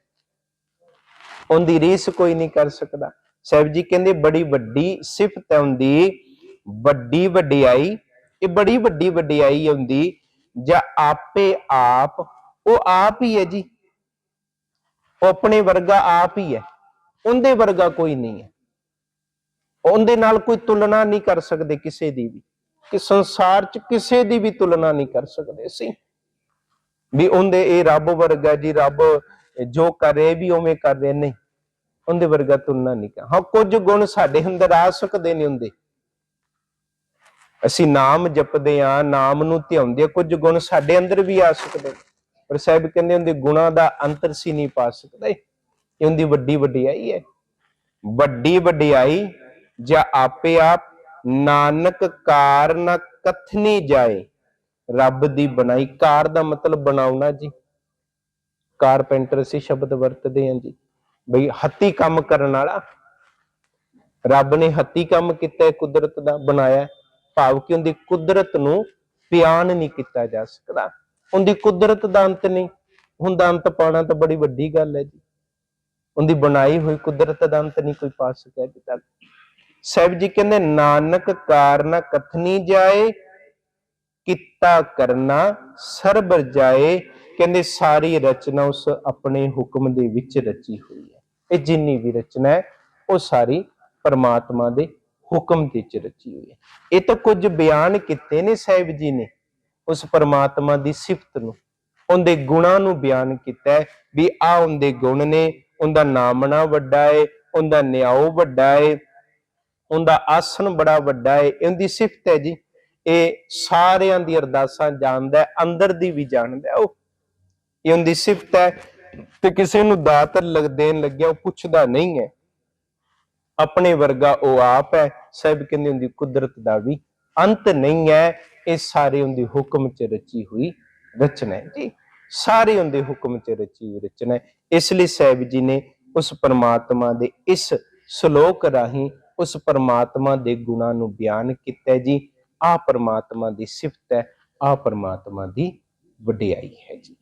ਉਹਦੀ ਰੀਸ ਕੋਈ ਨਹੀਂ ਕਰ ਸਕਦਾ। ਸਾਹਿਬ ਜੀ ਕਹਿੰਦੇ, ਬੜੀ ਵੱਡੀ ਸਿਫਤ ਹੈ ਉਹਦੀ। ਵੱਡੀ ਵਡਿਆਈ, ਇਹ ਬੜੀ ਵੱਡੀ ਵਡਿਆਈ ਹੁੰਦੀ ਜਾਂ ਆਪੇ ਆਪ। ਉਹ ਆਪ ਹੀ ਹੈ ਜੀ। ਉਹ ਆਪਣੇ ਵਰਗਾ ਆਪ ਹੀ ਹੈ। ਉਹਦੇ ਵਰਗਾ ਕੋਈ ਨਹੀਂ ਹੈ। ਉਹਦੇ ਨਾਲ ਕੋਈ ਤੁਲਨਾ ਨਹੀਂ ਕਰ ਸਕਦੇ ਕਿਸੇ ਦੀ ਵੀ। ਕਿ ਸੰਸਾਰ 'ਚ ਕਿਸੇ ਦੀ ਵੀ ਤੁਲਨਾ ਨਹੀਂ ਕਰ ਸਕਦੇ ਅਸੀਂ। ਵੀ ਉਹਦੇ ਇਹ ਰੱਬ ਵਰਗਾ ਜੀ, ਰੱਬ ਜੋ ਕਰੇ ਵੀ ਉਵੇਂ ਕਰ ਰਿਹਾ। ਨਹੀਂ, ਉਹਦੇ ਵਰਗਾ ਤੁਲਨਾ ਨਹੀਂ ਕਰ। ਹਾਂ, ਕੁਝ ਗੁਣ ਸਾਡੇ ਅੰਦਰ ਆ ਸਕਦੇ ਨੇ ਹੁੰਦੇ। ਅਸੀਂ ਨਾਮ ਜਪਦੇ ਆ ਨਾਮ ਨੂੰ ਧਿਆਉਂਦੇ ਆ ਕੁਝ ਗੁਣ ਸਾਡੇ ਅੰਦਰ ਵੀ ਆ ਸਕਦੇ ਨੇ। ਪਰ ਸਾਹਿਬ ਕਹਿੰਦੇ ਹੁੰਦੇ ਗੁਣਾ ਦਾ ਅੰਤਰ ਸੀ ਨਹੀਂ ਪਾ ਸਕਦਾ ਇਹ। ਉਹਦੀ ਵੱਡੀ ਵਡਿਆਈ ਹੈ। ਵੱਡੀ ਵਡਿਆਈ ਜਾਂ ਆਪੇ ਆਪ, ਨਾਨਕ ਕਾਰ ਨਾ ਕਥਨੀ ਜਾਏ। ਰੱਬ ਦੀ ਬਣਾਈ ਕਾਰ ਦਾ ਮਤਲਬ ਬਣਾਉਣਾ ਜੀ। ਕਾਰਪੈਂਟਰ ਅਸੀਂ ਸ਼ਬਦ ਵਰਤਦੇ ਹਾਂ ਜੀ। ਬਈ ਹੱਤੀ ਕੰਮ ਕਰਨ ਵਾਲਾ। ਰੱਬ ਨੇ ਹੱਤੀ ਕੰਮ ਕੀਤਾ ਕੁਦਰਤ ਦਾ ਬਣਾਇਆ। ਭਾਵ ਕਿ ਉਹਦੀ ਕੁਦਰਤ ਨੂੰ ਬਿਆਨ ਨਹੀਂ ਕੀਤਾ ਜਾ ਸਕਦਾ। ਉਹਦੀ ਕੁਦਰਤ ਦਾ ਅੰਤ ਨਹੀਂ, ਹੁੰਦਾ ਅੰਤ ਪਾਣਾ ਤਾਂ ਬੜੀ ਵੱਡੀ ਗੱਲ ਹੈ ਜੀ। ਉਹਦੀ ਬਣਾਈ ਹੋਈ ਕੁਦਰਤ ਦਾ ਅੰਤ ਨਹੀਂ ਕੋਈ ਪਾ ਸਕਿਆ ਅਜੇ ਤੱਕ। ਸਾਹਿਬ ਜੀ ਕਹਿੰਦੇ, ਨਾਨਕ ਕਾਰਨਾ ਕਥਨੀ ਜਾਏ, ਕੀਤਾ ਕਰਨਾ ਸਰਬਰ ਜਾਏ। ਕਹਿੰਦੇ, ਸਾਰੀ ਰਚਨਾ ਉਸ ਆਪਣੇ ਹੁਕਮ ਦੇ ਵਿੱਚ ਰਚੀ ਹੋਈ ਹੈ। ਇਹ ਜਿੰਨੀ ਵੀ ਰਚਨਾ ਹੈ, ਉਹ ਸਾਰੀ ਪਰਮਾਤਮਾ ਦੇ ਹੁਕਮ ਦੇ ਵਿੱਚ ਰਚੀ ਹੋਈ ਹੈ। ਇਹ ਤਾਂ ਕੁਝ ਬਿਆਨ ਕੀਤੇ ਨੇ ਸਾਹਿਬ ਜੀ ਨੇ। ਉਸ ਪਰਮਾਤਮਾ ਦੀ ਸਿਫਤ ਨੂੰ, ਉਹਦੇ ਗੁਣਾਂ ਨੂੰ ਬਿਆਨ ਕੀਤਾ ਹੈ ਵੀ ਆ ਉਹਦੇ ਗੁਣ ਨੇ, ਉਹਦਾ ਨਾਮਣਾ ਵੱਡਾ ਹੈ ਉਹਦਾ ਨਿਆਉ ਵੱਡਾ ਹੈ ਉਹਦਾ ਆਸਣ ਬੜਾ ਵੱਡਾ ਹੈ ਇਹਦੀ ਸਿਫਤ ਹੈ ਜੀ। ਇਹ ਸਾਰਿਆਂ ਦੀ ਅਰਦਾਸਾਂ ਜਾਣਦਾ ਅੰਦਰ ਦੀ ਵੀ ਜਾਣਦਾ ਉਹ ਇਹ ਉਹਦੀ ਸਿਫਤ ਹੈ ਤੇ ਕਿਸੇ ਨੂੰ ਦਾਤ ਲਗ, ਦੇਣ ਲੱਗਿਆ ਉਹ ਪੁੱਛਦਾ ਨਹੀਂ ਹੈ। ਆਪਣੇ ਵਰਗਾ ਉਹ ਆਪ ਹੈ ਸਭ ਕਹਿੰਦੇ ਹੁੰਦੀ, ਕੁਦਰਤ ਦਾ ਵੀ ਅੰਤ ਨਹੀਂ ਹੈ। ਇਹ ਸਾਰੇ ਉਹਦੇ ਹੁਕਮ ਚ ਰਚੀ ਹੋਈ ਰਚਨਾ ਹੈ ਜੀ। ਸਾਰੇ ਉਹਦੇ ਹੁਕਮ ਚ ਰਚੀ ਹੋਈ ਰਚਨਾ ਹੈ। ਇਸ ਲਈ ਸਾਹਿਬ ਜੀ ਨੇ ਉਸ ਪਰਮਾਤਮਾ ਦੇ ਇਸ ਸ਼ਲੋਕ ਰਾਹੀਂ ਉਸ ਪਰਮਾਤਮਾ ਦੇ ਗੁਣਾਂ ਨੂੰ ਬਿਆਨ ਕੀਤਾ ਜੀ। ਆ ਪਰਮਾਤਮਾ ਦੀ ਸਿਫਤ ਹੈ ਆ ਪਰਮਾਤਮਾ ਦੀ ਵਡਿਆਈ ਹੈ ਜੀ।